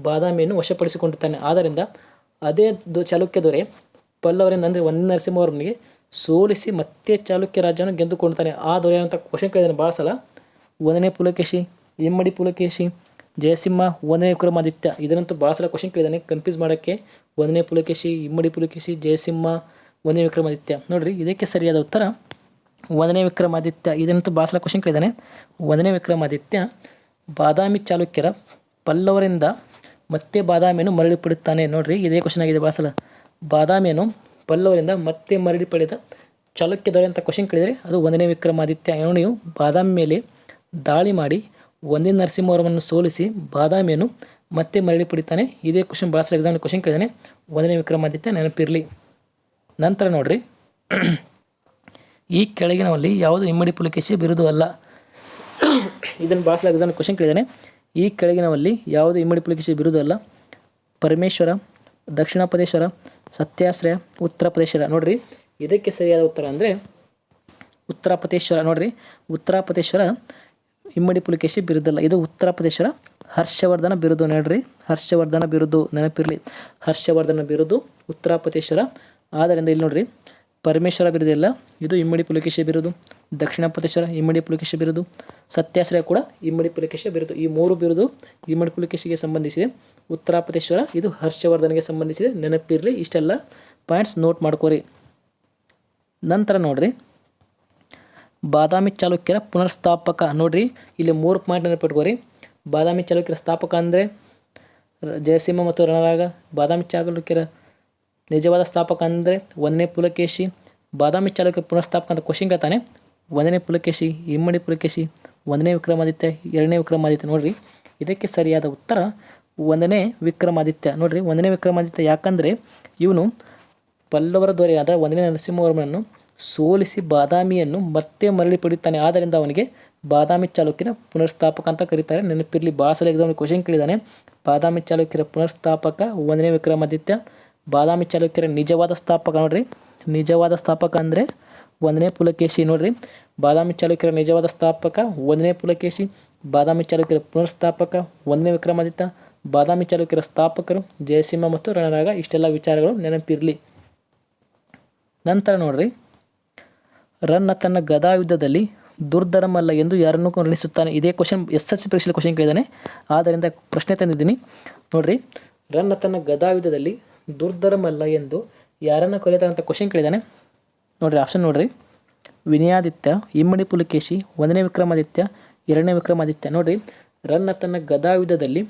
ಬಾದಾಮಿಯನ್ನು ವಶಪಡಿಸಿಕೊಂಡಿರ್ತಾನೆ. ಆದ್ದರಿಂದ ಅದೇ ದೊ ಚಾಲುಕ್ಯ ದೊರೆ ಪಲ್ಲವರಿಂದ ಅಂದರೆ ಒಂದನೇ ನರಸಿಂಹವರ್ಮನಿಗೆ ಸೋಲಿಸಿ ಮತ್ತೆ ಚಾಲುಕ್ಯ ರಾಜ್ಯವನ್ನು ಗೆದ್ದುಕೊಳ್ತಾನೆ ಆ ಅಂತ ಕ್ವಶನ್ ಕೇಳಿದಾನೆ ಭಾಳ ಸಲ ಒಂದನೇ ಪುಲಕೇಶಿ ಇಮ್ಮಡಿ ಪುಲಕೇಶಿ, ಜಯಸಿಂಹ, ಒಂದನೇ ವಿಕ್ರಮಾದಿತ್ಯ. ಇದನ್ನಂತೂ ಭಾಳ ಸಲ ಕ್ವಶನ್ ಕೇಳಿದ್ದಾನೆ. ಕನ್ಫ್ಯೂಸ್ ಮಾಡೋಕ್ಕೆ ಒಂದನೇ ಪುಲಕೇಶಿ ಇಮ್ಮಡಿ ಪುಲಕೇಶಿ, ಜಯಸಿಂಹ, ಒಂದನೇ ವಿಕ್ರಮಾದಿತ್ಯ. ನೋಡಿರಿ, ಇದಕ್ಕೆ ಸರಿಯಾದ ಉತ್ತರ ಒಂದನೇ ವಿಕ್ರಮಾದಿತ್ಯ. ಇದನ್ನಂತೂ ಭಾಳ ಸಲ ಕ್ವಶನ್ ಕೇಳಿದ್ದಾನೆ. ಒಂದನೇ ವಿಕ್ರಮಾದಿತ್ಯ, ಬಾದಾಮಿ ಚಾಲುಕ್ಯರ ಪಲ್ಲವರಿಂದ ಮತ್ತೆ ಬಾದಾಮಿಯನ್ನು ಮರಳಿ ಪಡುತ್ತಾನೆ ನೋಡ್ರಿ, ಇದೇ ಕ್ವಶನ್ ಆಗಿದೆ ಭಾಳ ಬಾದಾಮಿಯನ್ನು ಪಲ್ಲವರಿಂದ ಮತ್ತೆ ಮರಳಿ ಪಡೆದ ಚಾಲುಕ್ಯ ದೊರೆ ಅಂತ ಕ್ವಶನ್ ಕೇಳಿದರೆ, ಅದು ಒಂದನೇ ವಿಕ್ರಮಾದಿತ್ಯ ಅಯೋಣಿಯು ಬಾದಾಮಿ ಮೇಲೆ ದಾಳಿ ಮಾಡಿ ಒಂದೇ ನರಸಿಂಹವರ್ಮನ್ನು ಸೋಲಿಸಿ ಬಾದಾಮಿಯನ್ನು ಮತ್ತೆ ಮರಳಿ ಪಡಿತಾನೆ. ಇದೇ ಕ್ವಶನ್ ಭಾಳ ಎಕ್ಸಾಮ್ ಕ್ವಶನ್ ಕೇಳಿದಾನೆ. ಒಂದನೇ ವಿಕ್ರಮಾದಿತ್ಯ ನೆನಪಿರಲಿ. ನಂತರ ನೋಡ್ರಿ. ಈ ಕೆಳಗಿನವಲ್ಲಿ ಯಾವುದು ಇಮ್ಮಡಿ ಪುಲಿಕೇಶಿ ಬಿರುದು ಅಲ್ಲ? ಇದನ್ನು ಭಾಳ ಎಕ್ಸಾಮ್ ಕ್ವಶನ್ ಕೇಳಿದಾನೆ. ಈ ಕೆಳಗಿನವಲ್ಲಿ ಯಾವುದು ಇಮ್ಮಡಿ ಪುಲಿಕೇಶಿ ಬಿರುದು ಅಲ್ಲ? ಪರಮೇಶ್ವರ ದಕ್ಷಿಣ ಪ್ರದೇಶ್ವರ ಸತ್ಯಾಶ್ರಯ ಉತ್ತರ ಪ್ರದೇಶದ ನೋಡ್ರಿ. ಇದಕ್ಕೆ ಸರಿಯಾದ ಉತ್ತರ ಅಂದರೆ ಉತ್ತರ ಪ್ರದೇಶ್ವರ ನೋಡ್ರಿ. ಉತ್ತರ ಪ್ರದೇಶ್ವರ ಇಮ್ಮಡಿ ಪುಲಿಕೇಶಿ ಬಿರುದಲ್ಲ. ಇದು ಉತ್ತರ ಪ್ರದೇಶದ ಹರ್ಷವರ್ಧನ ಬಿರುದು, ನೋಡ್ರಿ. ಹರ್ಷವರ್ಧನ ಬಿರುದು ನೆನಪಿರಲಿ. ಹರ್ಷವರ್ಧನ ಬಿರುದು ಉತ್ತರ ಪ್ರದೇಶ್ವರ ಆದ್ದರಿಂದ ಇಲ್ಲಿ ನೋಡ್ರಿ, ಪರಮೇಶ್ವರ ಬಿರುದಿಲ್ಲ ಇದು ಇಮ್ಮಡಿ ಪುಲಿಕೇಶಿ ಬಿರುದು. ದಕ್ಷಿಣ ಪ್ರದೇಶ್ವರ, ಇಮ್ಮಡಿ ಪುಲಿಕೇಶಿ ಬಿರುದು. ಸತ್ಯಾಶ್ರಯ ಕೂಡ ಇಮ್ಮಡಿ ಪುಲಿಕೇಶಿ ಬಿರುದು. ಈ ಮೂರು ಬಿರುದು ಇಮ್ಮಡಿ ಪುಲಿಕೇಶಿಗೆ ಸಂಬಂಧಿಸಿದೆ. ಉತ್ತರ ಪ್ರದೇಶದ ಇದು ಹರ್ಷವರ್ಧನಿಗೆ ಸಂಬಂಧಿಸಿದೆ ನೆನಪಿರಲಿ, ಇಷ್ಟೆಲ್ಲ ಪಾಯಿಂಟ್ಸ್ ನೋಟ್ ಮಾಡ್ಕೋರಿ. ನಂತರ ನೋಡ್ರಿ. ಬಾದಾಮಿ ಚಾಲುಕ್ಯರ ಪುನರ್ಸ್ಥಾಪಕ, ನೋಡ್ರಿ, ಇಲ್ಲಿ ಮೂರು ಪಾಯಿಂಟ್ ನೆನಪಿಟ್ಕೋರಿ ಬಾದಾಮಿ ಚಾಲುಕ್ಯರ ಸ್ಥಾಪಕ ಅಂದರೆ ಜಯಸಿಂಹ ಮತ್ತು ರಣರಾಗ. ಬಾದಾಮಿ ಚಾಲುಕ್ಯರ ನಿಜವಾದ ಸ್ಥಾಪಕ ಅಂದರೆ ಒಂದನೇ ಪುಲಕೇಶಿ. ಬಾದಾಮಿ ಚಾಲುಕ್ಯ ಪುನರ್ಸ್ಥಾಪಕ ಅಂತ ಕ್ವಶನ್ ಕೇಳ್ತಾನೆ. ಒಂದನೇ ಪುಲಕೇಶಿ, ಇಮ್ಮಡಿ ಪುಲಕೇಶಿ, ಒಂದನೇ ವಿಕ್ರಮಾದಿತ್ಯ, ಎರಡನೇ ವಿಕ್ರಮಾದಿತ್ಯ, ನೋಡ್ರಿ. ಇದಕ್ಕೆ ಸರಿಯಾದ ಉತ್ತರ ಒಂದನೇ ವಿಕ್ರಮಾದಿತ್ಯ. ನೋಡ್ರಿ, ಒಂದನೇ ವಿಕ್ರಮಾದಿತ್ಯ ಯಾಕಂದರೆ ಇವನು ಪಲ್ಲವರ ದೊರೆಯಾದ ಒಂದನೇ ನರಸಿಂಹವರ್ಮನನ್ನು ಸೋಲಿಸಿ ಬಾದಾಮಿಯನ್ನು ಮತ್ತೆ ಮರಳಿ ಪಡೆಯುತ್ತಾನೆ. ಆದ್ದರಿಂದ ಅವನಿಗೆ ಬಾದಾಮಿ ಚಾಲುಕ್ಯನ ಪುನರ್ಸ್ಥಾಪಕ ಅಂತ ಕರೀತಾರೆ. ನೆನಪಿರಲಿ, ಬಾಸಲ ಎಕ್ಸಾಮ್ ಕ್ವಶನ್ ಕೇಳಿದ್ದಾನೆ. ಬಾದಾಮಿ ಚಾಲುಕ್ಯರ ಪುನರ್ಸ್ಥಾಪಕ ಒಂದನೇ ವಿಕ್ರಮಾದಿತ್ಯ, ಬಾದಾಮಿ ಚಾಲುಕ್ಯರ ನಿಜವಾದ ಸ್ಥಾಪಕ ನೋಡ್ರಿ. ನಿಜವಾದ ಸ್ಥಾಪಕ ಅಂದರೆ ಒಂದನೇ ಪುಲಕೇಶಿ ನೋಡ್ರಿ. ಬಾದಾಮಿ ಚಾಲುಕ್ಯರ ನಿಜವಾದ ಸ್ಥಾಪಕ ಒಂದನೇ ಪುಲಕೇಶಿ, ಬಾದಾಮಿ ಚಾಲುಕ್ಯರ ಪುನರ್ಸ್ಥಾಪಕ ಒಂದನೇ ವಿಕ್ರಮಾದಿತ್ಯ ಬಾದಾಮಿ ಚಾಲುಕ್ಯರ ಸ್ಥಾಪಕರು ಜಯಸಿಂಹ ಮತ್ತು ರಣರಾಗ ಇಷ್ಟೆಲ್ಲ ವಿಚಾರಗಳು ನೆನಪಿರಲಿ. ನಂತರ ನೋಡ್ರಿ. ರನ್ನ ತನ್ನ ಗದಾ ಯುದ್ಧದಲ್ಲಿ ದುರ್ಧರ್ಮಲ್ಲ ಎಂದು ಯಾರನ್ನು ನಿರ್ಣಯಿಸುತ್ತಾನೆ ಇದೇ ಕ್ವಶನ್ ಎಸ್ ಎಸ್ ಸಿ ಪರೀಕ್ಷೆಯಲ್ಲಿ ಕ್ವಶನ್ ಕೇಳಿದ್ದಾನೆ. ಆದ್ದರಿಂದ ಪ್ರಶ್ನೆ ತಂದಿದ್ದೀನಿ. ನೋಡ್ರಿ. ರನ್ನ ತನ್ನ ಗದಾಯುಧದಲ್ಲಿ ದುರ್ಧರಮಲ್ಲ ಎಂದು ಯಾರನ್ನು ಕೊಲೆತಾನೆ ಅಂತ ಕ್ವಶನ್ ಕೇಳಿದ್ದಾನೆ. ನೋಡ್ರಿ ಆಪ್ಷನ್ ನೋಡ್ರಿ. ವಿನಯಾದಿತ್ಯ, ಇಮ್ಮಡಿ ಪುಲಕೇಶಿ ಒಂದನೇ ವಿಕ್ರಮಾದಿತ್ಯ, ಎರಡನೇ ವಿಕ್ರಮಾದಿತ್ಯ. ನೋಡ್ರಿ, ರನ್ನ ತನ್ನ ಗದಾಯುಧದಲ್ಲಿ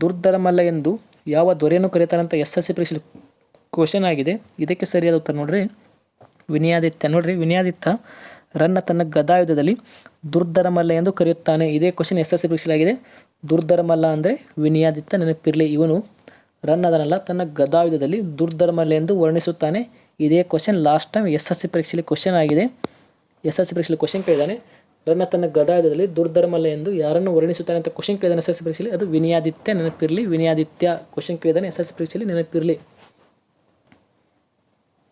ದುರ್ಧರ್ಮಲ್ಲ ಎಂದು ಯಾವ ದೊರೆಯನ್ನು ಕರೀತಾರಂತ ಎಸ್ ಎಸ್ ಸಿ ಪರೀಕ್ಷೆಯಲ್ಲಿ ಕ್ವಶನ್ ಆಗಿದೆ. ಇದಕ್ಕೆ ಸರಿಯಾದ ಉತ್ತರ ನೋಡ್ರಿ. ವಿನಯಾದಿತ್ಯ ನೋಡ್ರಿ. ವಿನಯಾದಿತ್ಯ ರನ್ನ ತನ್ನ ಗದಾಯುಧದಲ್ಲಿ ದುರ್ಧರ್ಮಲ್ಲ ಎಂದು ಕರೆಯುತ್ತಾನೆ. ಇದೇ ಕ್ವಶನ್ ಎಸ್ ಎಸ್ ಸಿ ಪರೀಕ್ಷೆಲಾಗಿದೆ ದುರ್ಧರ್ಮಲ್ಲ ಅಂದರೆ ವಿನಯಾದಿತ್ಯ ನೆನಪಿರಲಿ. ಇವನು ರನ್ ಅದನಲ್ಲ ತನ್ನ ಗದಾಯುಧದಲ್ಲಿ ದುರ್ಧರ್ಮಲ್ಲ ಎಂದು ವರ್ಣಿಸುತ್ತಾನೆ. ಇದೇ question last time S S C ಪರೀಕ್ಷೆಯಲ್ಲಿ ಕ್ವಶನ್ ಆಗಿದೆ. ಎಸ್ ಎಸ್ ಸಿ ಪರೀಕ್ಷೆಯಲ್ಲಿ ಕ್ವಶನ್ ಕೇಳಿದ್ದಾನೆ. ರನ್ನ ತನ್ನ ಗದಾಯುಧದಲ್ಲಿ ದುರ್ಧರ್ಮಲ್ಲ ಎಂದು ಯಾರನ್ನು ವರ್ಣಿಸುತ್ತಾನೆ ಅಂತ ಕ್ವಶನ್ ಕೇಳಿದಾನೆ ಎಸ್ ಎಸ್ ಪರೀಕ್ಷೆಯಲ್ಲಿ ಅದು ವಿನಯಾದಿತ್ಯ ನೆನಪಿರಲಿ, ವಿನಯಾದಿತ್ಯ ಕ್ವಶನ್ ಕೇಳಿದಾನೆ ಎಸ್ ಎಸ್ ಪರೀಕ್ಷೆಯಲ್ಲಿ ನೆನಪಿರಲಿ.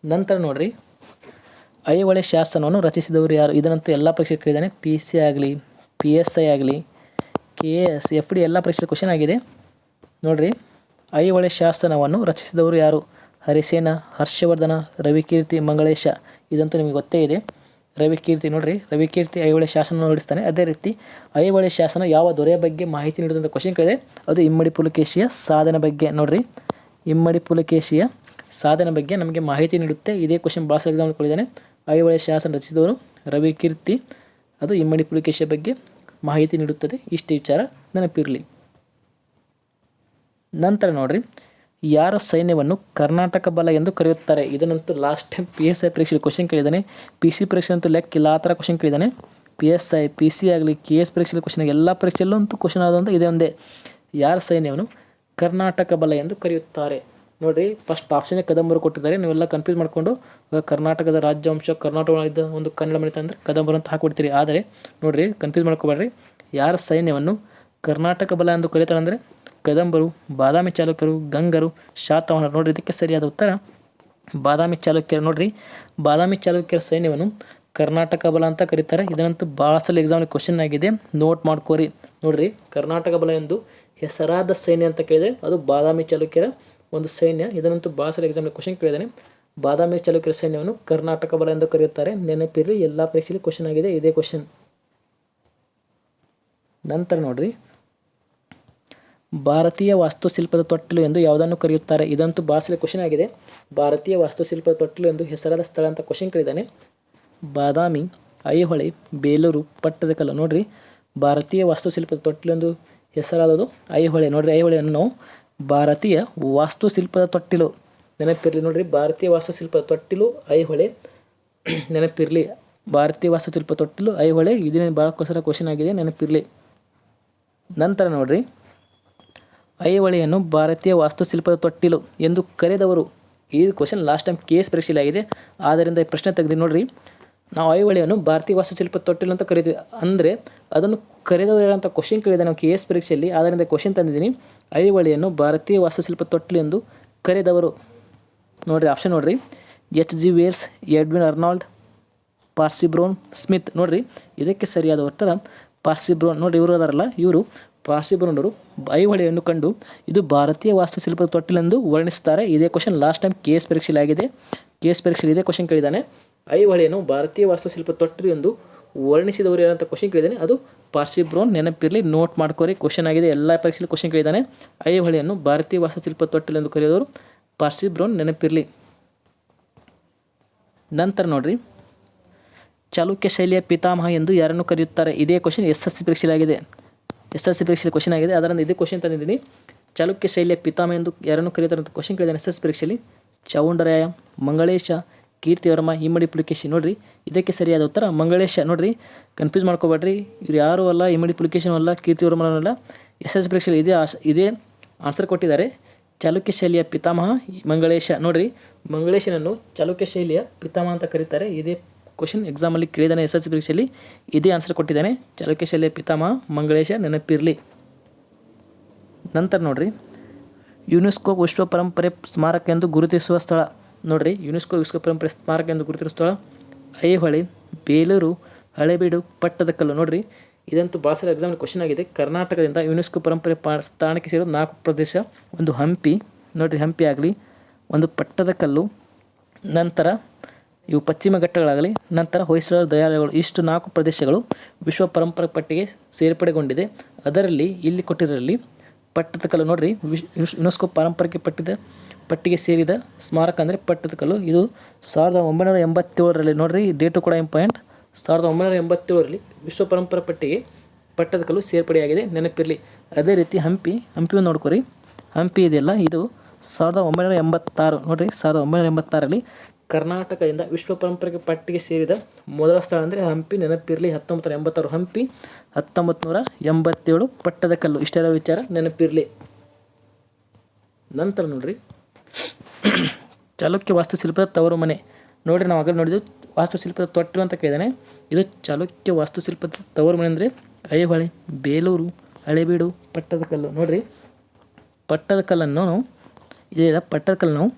ನಂತರ ನೋಡ್ರಿ. ಐಹೊಳೆ ಶಾಸನವನ್ನು ರಚಿಸಿದವರು ಯಾರು? ಇದನ್ನಂತೂ ಎಲ್ಲ ಪರೀಕ್ಷೆ ಕೇಳಿದಾನೆ ಪಿ ಸಿ ಆಗಲಿ ಪಿ ಎಸ್ ಐ ಆಗಲಿ ಕೆ ಎಸ್ ಎಫ್ ಡಿ ಎಲ್ಲ ಪರೀಕ್ಷೆ ಕ್ವಶನ್ ಆಗಿದೆ. ನೋಡ್ರಿ. ಐಹೊಳೆ ಶಾಸನವನ್ನು ರಚಿಸಿದವರು ಯಾರು? ಹರಿಸೇನ, ಹರ್ಷವರ್ಧನ, ರವಿಕೀರ್ತಿ, ಮಂಗಳೇಶ. ಇದಂತೂ ನಿಮಗೆ ಗೊತ್ತೇ ಇದೆ. ರವಿಕೀರ್ತಿ ನೋಡ್ರಿ, ರವಿಕೀರ್ತಿ ಐಹೊಳೆ ಶಾಸನ ಹೊರಡಿಸ್ತಾನೆ ಅದೇ ರೀತಿ ಐಹೊಳೆ ಶಾಸನ ಯಾವ ದೊರೆಯ ಬಗ್ಗೆ ಮಾಹಿತಿ ನೀಡುವಂಥ ಕ್ವಶನ್ ಕೇಳಿದೆ. ಅದು ಇಮ್ಮಡಿ ಪುಲಕೇಶಿಯ ಸಾಧನೆ ಬಗ್ಗೆ ನೋಡ್ರಿ. ಇಮ್ಮಡಿ ಪುಲಕೇಶಿಯ ಸಾಧನೆ ಬಗ್ಗೆ ನಮಗೆ ಮಾಹಿತಿ ನೀಡುತ್ತೆ. ಇದೇ ಕ್ವಶನ್ ಭಾಳ ಎಕ್ಸಾಮ್ ಕೊಟ್ಟಿದ್ದಾನೆ. ಐಹೊಳೆ ಶಾಸನ ರಚಿಸಿದವರು ರವಿಕೀರ್ತಿ. ಅದು ಇಮ್ಮಡಿ ಪುಲಕೇಶಿಯ ಬಗ್ಗೆ ಮಾಹಿತಿ ನೀಡುತ್ತದೆ. ಇಷ್ಟು ವಿಚಾರ ನೆನಪಿರಲಿ. ನಂತರ ನೋಡ್ರಿ. ಯಾರ ಸೈನ್ಯವನ್ನು ಕರ್ನಾಟಕ ಬಲ ಎಂದು ಕರೆಯುತ್ತಾರೆ? ಇದನ್ನಂತೂ last time P S I ಪರೀಕ್ಷೆಯಲ್ಲಿ ಕ್ವಶನ್ ಕೇಳಿದ್ದಾನೆ. ಪಿ ಸಿ ಪರೀಕ್ಷೆ ಅಂತೂ ಲೆಕ್ಕಿಲ್ಲ ಆ ಥರ question ಕೇಳಿದ್ದಾನೆ. P S I P C ಆಗಲಿ ಕೆ ಎಸ್ ಪರೀಕ್ಷೆಯಲ್ಲಿ ಕ್ವಶನ್ ಎಲ್ಲ ಪರೀಕ್ಷೆಯಲ್ಲೂ ಅಂತೂ ಕ್ವಶನ್ ಆದಂತ ಇದೇ ಒಂದೇ. ಯಾರ ಸೈನ್ಯವನ್ನು ಕರ್ನಾಟಕ ಬಲ ಎಂದು ಕರೆಯುತ್ತಾರೆ? ನೋಡಿರಿ ಫಸ್ಟ್ ಆಪ್ಷನ್ನೇ ಕದಂಬರು ಕೊಟ್ಟಿದ್ದಾರೆ. ನೀವೆಲ್ಲ ಕನ್ಫ್ಯೂಸ್ ಮಾಡಿಕೊಂಡು ಕರ್ನಾಟಕದ ರಾಜ್ಯಾಂಶ ಕರ್ನಾಟಕದ ಒಂದು ಕನ್ನಡ ಮನೆ ಅಂದರೆ ಕದಂಬರು ಅಂತ ಹಾಕ್ಬಿಡ್ತೀರಿ. ಆದರೆ, ನೋಡಿರಿ ಕನ್ಫ್ಯೂಸ್ ಮಾಡ್ಕೋಬೇಡ್ರಿ. ಯಾರ ಸೈನ್ಯವನ್ನು ಕರ್ನಾಟಕ ಬಲ ಎಂದು ಕರೀತಾರೆ ಅಂದರೆ ಕದಂಬರು, ಬಾದಾಮಿ ಚಾಲುಕ್ಯರು, ಗಂಗರು, ಶಾತವಾಹನರು ನೋಡ್ರಿ ಇದಕ್ಕೆ ಸರಿಯಾದ ಉತ್ತರ. ಬಾದಾಮಿ ಚಾಲುಕ್ಯರು ನೋಡ್ರಿ, ಬಾದಾಮಿ ಚಾಲುಕ್ಯರ ಸೈನ್ಯವನ್ನು ಕರ್ನಾಟಕ ಬಲ ಅಂತ ಕರೀತಾರೆ. ಇದನ್ನಂತೂ ಭಾಳ ಸಲ ಎಕ್ಸಾಮ್ ಕ್ವಶನ್ ಆಗಿದೆ. ನೋಟ್ ಮಾಡ್ಕೋರಿ. ನೋಡ್ರಿ, ಕರ್ನಾಟಕ ಬಲ ಎಂದು ಹೆಸರಾದ ಸೈನ್ಯ ಅಂತ ಕೇಳಿದೆ ಅದು ಬಾದಾಮಿ ಚಾಲುಕ್ಯರ ಒಂದು ಸೈನ್ಯ. ಇದನ್ನಂತೂ ಭಾಳ ಸಲ ಎಕ್ಸಾಮ್ ಕ್ವಶನ್ ಕೇಳಿದ್ದಾನೆ. ಬಾದಾಮಿ ಚಾಲುಕ್ಯರ ಸೈನ್ಯವನ್ನು ಕರ್ನಾಟಕ ಬಲ ಎಂದು ಕರೆಯುತ್ತಾರೆ. ನೆನಪಿರಿ ಎಲ್ಲ ಪರೀಕ್ಷೆಯಲ್ಲಿ ಕ್ವಶನ್ ಆಗಿದೆ. ಇದೇ ಕ್ವಶನ್ ನಂತರ ನೋಡ್ರಿ ಭಾರತೀಯ ವಾಸ್ತುಶಿಲ್ಪದ ತೊಟ್ಟಿಲು ಎಂದು ಯಾವುದನ್ನು ಕರೆಯುತ್ತಾರೆ? ಇದಂತೂ ಭಾಷೆಯಲ್ಲಿ ಕ್ವಶನ್ ಆಗಿದೆ. ಭಾರತೀಯ ವಾಸ್ತುಶಿಲ್ಪದ ತೊಟ್ಟಿಲು ಎಂದು ಹೆಸರಾದ ಸ್ಥಳ ಅಂತ ಕ್ವಶನ್ ಕೇಳಿದ್ದಾನೆ. ಬಾದಾಮಿ, ಐಹೊಳೆ, ಬೇಲೂರು ಪಟ್ಟದಕಲ್ಲು ನೋಡ್ರಿ, ಭಾರತೀಯ ವಾಸ್ತುಶಿಲ್ಪದ ತೊಟ್ಟಿಲು ಎಂದು ಹೆಸರಾದದು ಐಹೊಳೆ. ನೋಡ್ರಿ ಐಹೊಳೆಯನ್ನು ನಾವು ಭಾರತೀಯ ವಾಸ್ತುಶಿಲ್ಪದ ತೊಟ್ಟಿಲು ನೆನಪಿರಲಿ. ನೋಡ್ರಿ, ಭಾರತೀಯ ವಾಸ್ತುಶಿಲ್ಪದ ತೊಟ್ಟಿಲು, ಐಹೊಳೆ. [clears throat] ನೆನಪಿರಲಿ, ಭಾರತೀಯ ವಾಸ್ತುಶಿಲ್ಪ ತೊಟ್ಟಿಲು, ಐಹೊಳೆ. ಇದನ್ನೇ ಭಾಳ ಕ್ವಶನ್ ಆಗಿದೆ, ನೆನಪಿರಲಿ. ನಂತರ ನೋಡ್ರಿ ಐಹೊಳೆಯನ್ನು ಭಾರತೀಯ ವಾಸ್ತುಶಿಲ್ಪದ ತೊಟ್ಟಿಲು ಎಂದು ಕರೆದವರು. ಈ question last time K S ಪರೀಕ್ಷೆಯಲ್ಲಿ ಆಗಿದೆ ಆದ್ದರಿಂದ ಈ ಪ್ರಶ್ನೆ ತೆಗೆದು ನೋಡ್ರಿ. ನಾವು ಐಹೊಳೆಯನ್ನು ಭಾರತೀಯ ವಾಸ್ತುಶಿಲ್ಪ ತೊಟ್ಟಿಲು ಅಂತ ಕರಿತೀವಿ. ಅಂದರೆ ಅದನ್ನು ಕರೆದವರು ಅಂತ ಕ್ವಶನ್ ಕೇಳಿದೆ ನಾವು ಕೆ ಎಸ್ ಪರೀಕ್ಷೆಯಲ್ಲಿ. ಆದ್ದರಿಂದ ಕ್ವಶನ್ ತಂದಿದ್ದೀನಿ. ಐಹೊಳೆಯನ್ನು ಭಾರತೀಯ ವಾಸ್ತುಶಿಲ್ಪ ತೊಟ್ಟಿಲು ಎಂದು ಕರೆದವರು. ನೋಡ್ರಿ ಆಪ್ಷನ್ ನೋಡ್ರಿ. H G Wells Edwin Arnold Percy Brown Smith ನೋಡ್ರಿ, ಇದಕ್ಕೆ ಸರಿಯಾದ ಉತ್ತರ ಪಾರ್ಸಿಬ್ರೋನ್ ನೋಡ್ರಿ, ಇವರು ಅದಾರಲ್ಲ, ಇವರು ಪಾರ್ಸಿಬ್ರೋನರು ಐಹೊಳೆಯನ್ನು ಕಂಡು, ಇದು ಭಾರತೀಯ ವಾಸ್ತುಶಿಲ್ಪದ ತೊಟ್ಟಿಲೆಂದು ವರ್ಣಿಸುತ್ತಾರೆ. ಇದೇ question last time K S ಪರೀಕ್ಷೆಯಲ್ಲಿ ಆಗಿದೆ ಕೆ ಎಸ್ ಪರೀಕ್ಷೆಯಲ್ಲಿ ಇದೇ ಕ್ವಶನ್ ಕೇಳಿದ್ದಾನೆ. ಐಹೊಳೆಯನ್ನು ಭಾರತೀಯ ವಾಸ್ತುಶಿಲ್ಪ ತೊಟ್ಟಿಲು ಎಂದು ವರ್ಣಿಸಿದವರು ಏನಂತ ಕ್ವಶನ್ ಕೇಳಿದ್ದಾನೆ. ಅದು ಪಾರ್ಸಿಬ್ರೋನ್ ನೆನಪಿರಲಿ ನೋಟ್ ಮಾಡ್ಕೋರಿ. ಕ್ವಶನ್ ಆಗಿದೆ. ಎಲ್ಲ ಪರೀಕ್ಷೆಯಲ್ಲಿ ಕ್ವಶನ್ ಕೇಳಿದ್ದಾನೆ. ಐಹೊಳೆಯನ್ನು ಭಾರತೀಯ ವಾಸ್ತುಶಿಲ್ಪ ತೊಟ್ಟಿಲು ಎಂದು ಕರೆಯೋರು ಪಾರ್ಸಿಬ್ರೋನ್ ನೆನಪಿರಲಿ. ನಂತರ ನೋಡ್ರಿ. ಚಾಲುಕ್ಯ ಶೈಲಿಯ ಪಿತಾಮಹ ಎಂದು ಯಾರನ್ನು ಕರೆಯುತ್ತಾರೆ? ಇದೇ ಕ್ವಶನ್ ಎಸ್ ಎಸ್ ಸಿ ಪರೀಕ್ಷೆಯಾಗಿದೆ ಎಸ್ ಎಲ್ ಸಿ ಪರೀಕ್ಷೆಯಲ್ಲಿ ಕ್ವಶನ್ ಆಗಿದೆ. ಅದರಿಂದ ಇದೇ ಕ್ವಶನ್ ತಂದಿದ್ದೀನಿ. ಚಾಲುಕ್ಯ ಶೈಲಿಯ ಪಿತಾಮಹ ಎಂದು ಯಾರನ್ನು ಕರೆಯುತ್ತಾರೆ ಅಂತ ಕ್ವಶನ್ ಕೇಳಿದ್ದಾನೆ ಎಸ್ ಎಸ್ ಪರೀಕ್ಷೆಯಲ್ಲಿ ಚೌಂಡರಾಯ, ಮಂಗಳೇಶ, ಕೀರ್ತಿವರ್ಮ ಇಮ್ಮಡಿ ಪುಲಿಕೇಶಿ ನೋಡ್ರಿ. ಇದಕ್ಕೆ ಸರಿಯಾದ ಉತ್ತರ ಮಂಗಳೇಶ ನೋಡ್ರಿ. ಕನ್ಫ್ಯೂಸ್ ಮಾಡ್ಕೋಬೇಡ್ರಿ. ಇವ್ರು ಯಾರೂ ಅಲ್ಲ ಇಮ್ಮಡಿ ಪುಲಿಕೇಶನ್ ಅಲ್ಲ, ಕೀರ್ತಿವರ್ಮನೂ ಅಲ್ಲ. ಎಸ್ ಎಸ್ ಪರೀಕ್ಷೆಯಲ್ಲಿ ಇದೇ ಆಸ್ ಇದೇ ಆನ್ಸರ್ ಕೊಟ್ಟಿದ್ದಾರೆ. ಚಾಲುಕ್ಯ ಶೈಲಿಯ ಪಿತಾಮಹ, ಮಂಗಳೇಶ ನೋಡ್ರಿ. ಮಂಗಳೇಶನನ್ನು ಚಾಲುಕ್ಯ ಶೈಲಿಯ ಪಿತಾಮಹ ಅಂತ ಕರೀತಾರೆ. ಇದೇ ಕ್ವಶನ್ ಎಕ್ಸಾಮಲ್ಲಿ ಕೇಳಿದಾನೆ ಎಸ್ ಎಸ್ ಪರೀಕ್ಷೆಯಲ್ಲಿ, ಇದೇ ಆನ್ಸರ್ ಕೊಟ್ಟಿದ್ದಾನೆ. ಚಾಲುಕ್ಯ ಶಾಲೆ ಪಿತಾಮಹ ಮಂಗಳೇಶ ನೆನಪಿರಲಿ. ನಂತರ ನೋಡ್ರಿ. ಯುನೆಸ್ಕೋ ವಿಶ್ವ ಪರಂಪರೆ ಸ್ಮಾರಕ ಎಂದು ಗುರುತಿಸುವ ಸ್ಥಳ. ನೋಡ್ರಿ, ಯುನೆಸ್ಕೋ ವಿಶ್ವ ಪರಂಪರೆ ಸ್ಮಾರಕ ಎಂದು ಗುರುತಿಸುವ ಸ್ಥಳ. ಐಹೊಳೆ, ಬೇಲೂರು, ಹಳೆಬೀಡು ಪಟ್ಟದಕಲ್ಲು ನೋಡ್ರಿ, ಇದಂತೂ ಬಾಸರ ಎಕ್ಸಾಮ್ ಕ್ವಶನ್ ಆಗಿದೆ. ಕರ್ನಾಟಕದಿಂದ ಯುನೆಸ್ಕೋ ಪರಂಪರೆ ಸ್ಥಾನಕ್ಕೆ ಸೇರಿದ ನಾಲ್ಕು ಪ್ರದೇಶ. ಒಂದು ಹಂಪಿ. ನೋಡ್ರಿ, ಹಂಪಿ ಆಗಲಿ. ಒಂದು ಪಟ್ಟದಕಲ್ಲು ನಂತರ ಇವು ಪಶ್ಚಿಮ ಘಟ್ಟಗಳಾಗಲಿ, ನಂತರ ಹೊಯ್ಸಳರ, ದಯಾಲಯಗಳು, ಇಷ್ಟು ನಾಲ್ಕು ಪ್ರದೇಶಗಳು ವಿಶ್ವ ಪರಂಪರೆ ಪಟ್ಟಿಗೆ ಸೇರ್ಪಡೆಗೊಂಡಿದೆ. ಅದರಲ್ಲಿ ಇಲ್ಲಿ ಕೊಟ್ಟಿರಲಿ ಪಟ್ಟದಕಲ್ಲು ನೋಡ್ರಿ, ವಿಶ್ ಯುನೆಸ್ಕೋ ಪಾರಂಪರಿಕ ಪಟ್ಟಿದ, ಪಟ್ಟಿಗೆ ಸೇರಿದ ಸ್ಮಾರಕ ಅಂದರೆ ಪಟ್ಟದಕಲ್ಲು ಇದು ಸಾವಿರದ ಒಂಬೈನೂರ ಎಂಬತ್ತೇಳರಲ್ಲಿ ನೋಡ್ರಿ ಡೇಟು ಕೂಡ ಇಂಪಾರ್ಟೆಂಟ್ ಸಾವಿರದ ಒಂಬೈನೂರ ಎಂಬತ್ತೇಳರಲ್ಲಿ ವಿಶ್ವ ಪರಂಪರೆ ಪಟ್ಟಿಗೆ ಪಟ್ಟದಕಲ್ಲು ಸೇರ್ಪಡೆಯಾಗಿದೆ. ನೆನಪಿರಲಿ, ಅದೇ ರೀತಿ ಹಂಪಿ ಹಂಪಿ ನೋಡ್ಕೊರಿ. ಹಂಪಿ ಇದೆಯಲ್ಲ, ಇದು ಸಾವಿರದ ಒಂಬೈನೂರ ಎಂಬತ್ತಾರು ನೋಡಿರಿ, ಸಾವಿರದ ಒಂಬೈನೂರ ಎಂಬತ್ತಾರರಲ್ಲಿ ಕರ್ನಾಟಕದಿಂದ ವಿಶ್ವ ಪರಂಪರೆಗೆ ಪಟ್ಟಿಗೆ ಸೇರಿದ ಮೊದಲ ಸ್ಥಳ ಅಂದರೆ ಹಂಪಿ, ನೆನಪಿರಲಿ ಹತ್ತೊಂಬತ್ತು ಎಂಬತ್ತಾರು ಹಂಪಿ ಹತ್ತೊಂಬತ್ತು ನೂರ ಎಂಬತ್ತೇಳು ಪಟ್ಟದಕಲ್ಲು ಇಷ್ಟೆಲ್ಲ ವಿಚಾರ ನೆನಪಿರಲಿ. ನಂತರ ನೋಡ್ರಿ. ಚಾಲುಕ್ಯ ವಾಸ್ತುಶಿಲ್ಪದ ತವರು ಮನೆ. ನೋಡ್ರಿ ನಾವು ಆಗಲೇ ನೋಡಿದ್ದು ವಾಸ್ತುಶಿಲ್ಪದ ತೊಟ್ಟಿಲು ಅಂತ ಕೇಳಿದಾನೆ. ಇದು ಚಾಲುಕ್ಯ ವಾಸ್ತುಶಿಲ್ಪದ ತವರು ಮನೆ ಅಂದರೆ ಐಹೊಳೆ ಬೇಲೂರು, ಹಳೆಬೀಡು ಪಟ್ಟದಕಲ್ಲು ನೋಡ್ರಿ. ಪಟ್ಟದಕಲ್ಲನ್ನು ನಾವು, ಇದೇ ಪಟ್ಟದಕಲ್ಲು ನಾವು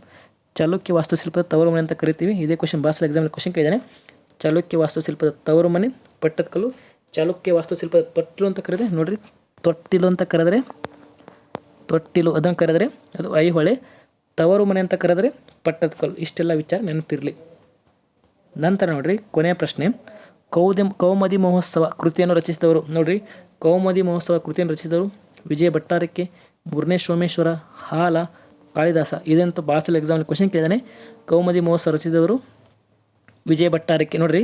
ಚಾಲುಕ್ಯ ವಾಸ್ತುಶಿಲ್ಪದ ತವರು ಮನೆ ಅಂತ ಕರಿತೀವಿ. ಇದೇ ಕ್ವಶನ್ ಬಾಸಲ್ ಎಕ್ಸಾಮ್ ಕ್ವಶನ್ ಕೇಳಿದ್ದಾನೆ. ಚಾಲುಕ್ಯ ವಾಸ್ತುಶಿಲ್ಪದ ತವರು ಮನೆ ಪಟ್ಟದಕಲ್ಲು, ಚಾಲುಕ್ಯ ವಾಸ್ತುಶಿಲ್ಪದ ತೊಟ್ಟಿಲು ಅಂತ ಕರೆದ್ರೆ, ನೋಡ್ರಿ, ತೊಟ್ಟಿಲು ಅಂತ ಕರೆದ್ರೆ, ತೊಟ್ಟಿಲು ಅದನ್ನು ಕರೆದರೆ, ಅದು ಐಹೊಳೆ ತವರು ಮನೆ ಅಂತ ಕರೆದ್ರೆ ಪಟ್ಟದಕಲ್ಲು. ಇಷ್ಟೆಲ್ಲ ವಿಚಾರ ನೆನಪಿರಲಿ. ನಂತರ ನೋಡ್ರಿ, ಕೊನೆಯ ಪ್ರಶ್ನೆ. ಕೌದಿ ಕೌಮದಿ ಮಹೋತ್ಸವ ಕೃತಿಯನ್ನು ರಚಿಸಿದವರು, ನೋಡ್ರಿ, ಕೌಮದಿ ಮಹೋತ್ಸವ ಕೃತಿಯನ್ನು ರಚಿಸಿದವರು ವಿಜಯ ಭಟ್ಟಾರಕ್ಕೆ ಮೂರನೇ ಸೋಮೇಶ್ವರ, ಹಾಲ ಕಾಳಿದಾಸ, ಇದಂತೂ ಬಾಸಲ್ ಎಕ್ಸಾಮಲ್ಲಿ ಕ್ವಶನ್ ಕೇಳಿದಾನೆ. ಕೌಮದಿ ಮಹೋತ್ಸವ ರಚಿಸಿದವರು ವಿಜಯ ಭಟ್ಟಾರಕ್ಕೆ, ನೋಡ್ರಿ,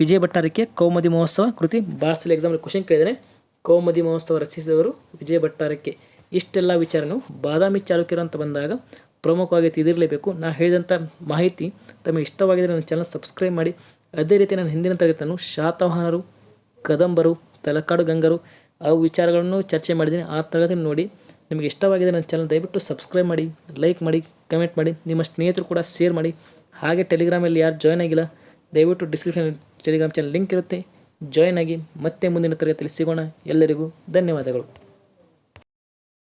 ವಿಜಯ ಭಟ್ಟಾರಕ್ಕೆ ಕೌಮದಿ ಮಹೋತ್ಸವ ಕೃತಿ ಬಾರ್ಸಲ್ ಎಕ್ಸಾಮಲ್ಲಿ ಕ್ವಶನ್ ಕೇಳಿದಾನೆ. ಕೌಮದಿ ಮಹೋತ್ಸವ ರಚಿಸಿದವರು ವಿಜಯ ಭಟ್ಟಾರಕ್ಕೆ. ಇಷ್ಟೆಲ್ಲ ವಿಚಾರನು ಬಾದಾಮಿ ಚಾಲುಕ್ಯರು ಅಂತ ಬಂದಾಗ ಪ್ರಮುಖವಾಗಿ ತಿಳಿದಿರಲೇಬೇಕು. ನಾ ಹೇಳಿದಂಥ ಮಾಹಿತಿ ತಮಗೆ ಇಷ್ಟವಾಗಿದ್ದರೆ ನನ್ನ ಚಾನಲ್ ಸಬ್ಸ್ಕ್ರೈಬ್ ಮಾಡಿ. ಅದೇ ರೀತಿ ನಾನು ಹಿಂದಿನ ತರಗತಿಯನ್ನು ಶಾತವಾಹನರು, ಕದಂಬರು, ತಲಕಾಡು ಗಂಗರು ಆ ವಿಚಾರಗಳನ್ನು ಚರ್ಚೆ ಮಾಡಿದ್ದೀನಿ. ಆ ತರಗತಿ ನೋಡಿ ನಿಮಗೆ ಇಷ್ಟವಾಗಿದೆ ನನ್ನ ಚಾನಲ್ ದಯವಿಟ್ಟು ಸಬ್ಸ್ಕ್ರೈಬ್ ಮಾಡಿ ಲೈಕ್ ಮಾಡಿ ಕಮೆಂಟ್ ಮಾಡಿ, ನಿಮ್ಮ ಸ್ನೇಹಿತರು ಕೂಡ ಶೇರ್ ಮಾಡಿ. ಹಾಗೆ ಟೆಲಿಗ್ರಾಮಲ್ಲಿ ಯಾರು ಜಾಯ್ನ್ ಆಗಿಲ್ಲ, ದಯವಿಟ್ಟು ಡಿಸ್ಕ್ರಿಪ್ಷನ್ ಟೆಲಿಗ್ರಾಮ್ ಚಾನಲ್ ಲಿಂಕ್ ಇರುತ್ತೆ. ಜಾಯ್ನ್ ಆಗಿ ಮತ್ತೆ ಮುಂದಿನ ತರಗತಿಯಲ್ಲಿ ಸಿಗೋಣ. ಎಲ್ಲರಿಗೂ ಧನ್ಯವಾದಗಳು.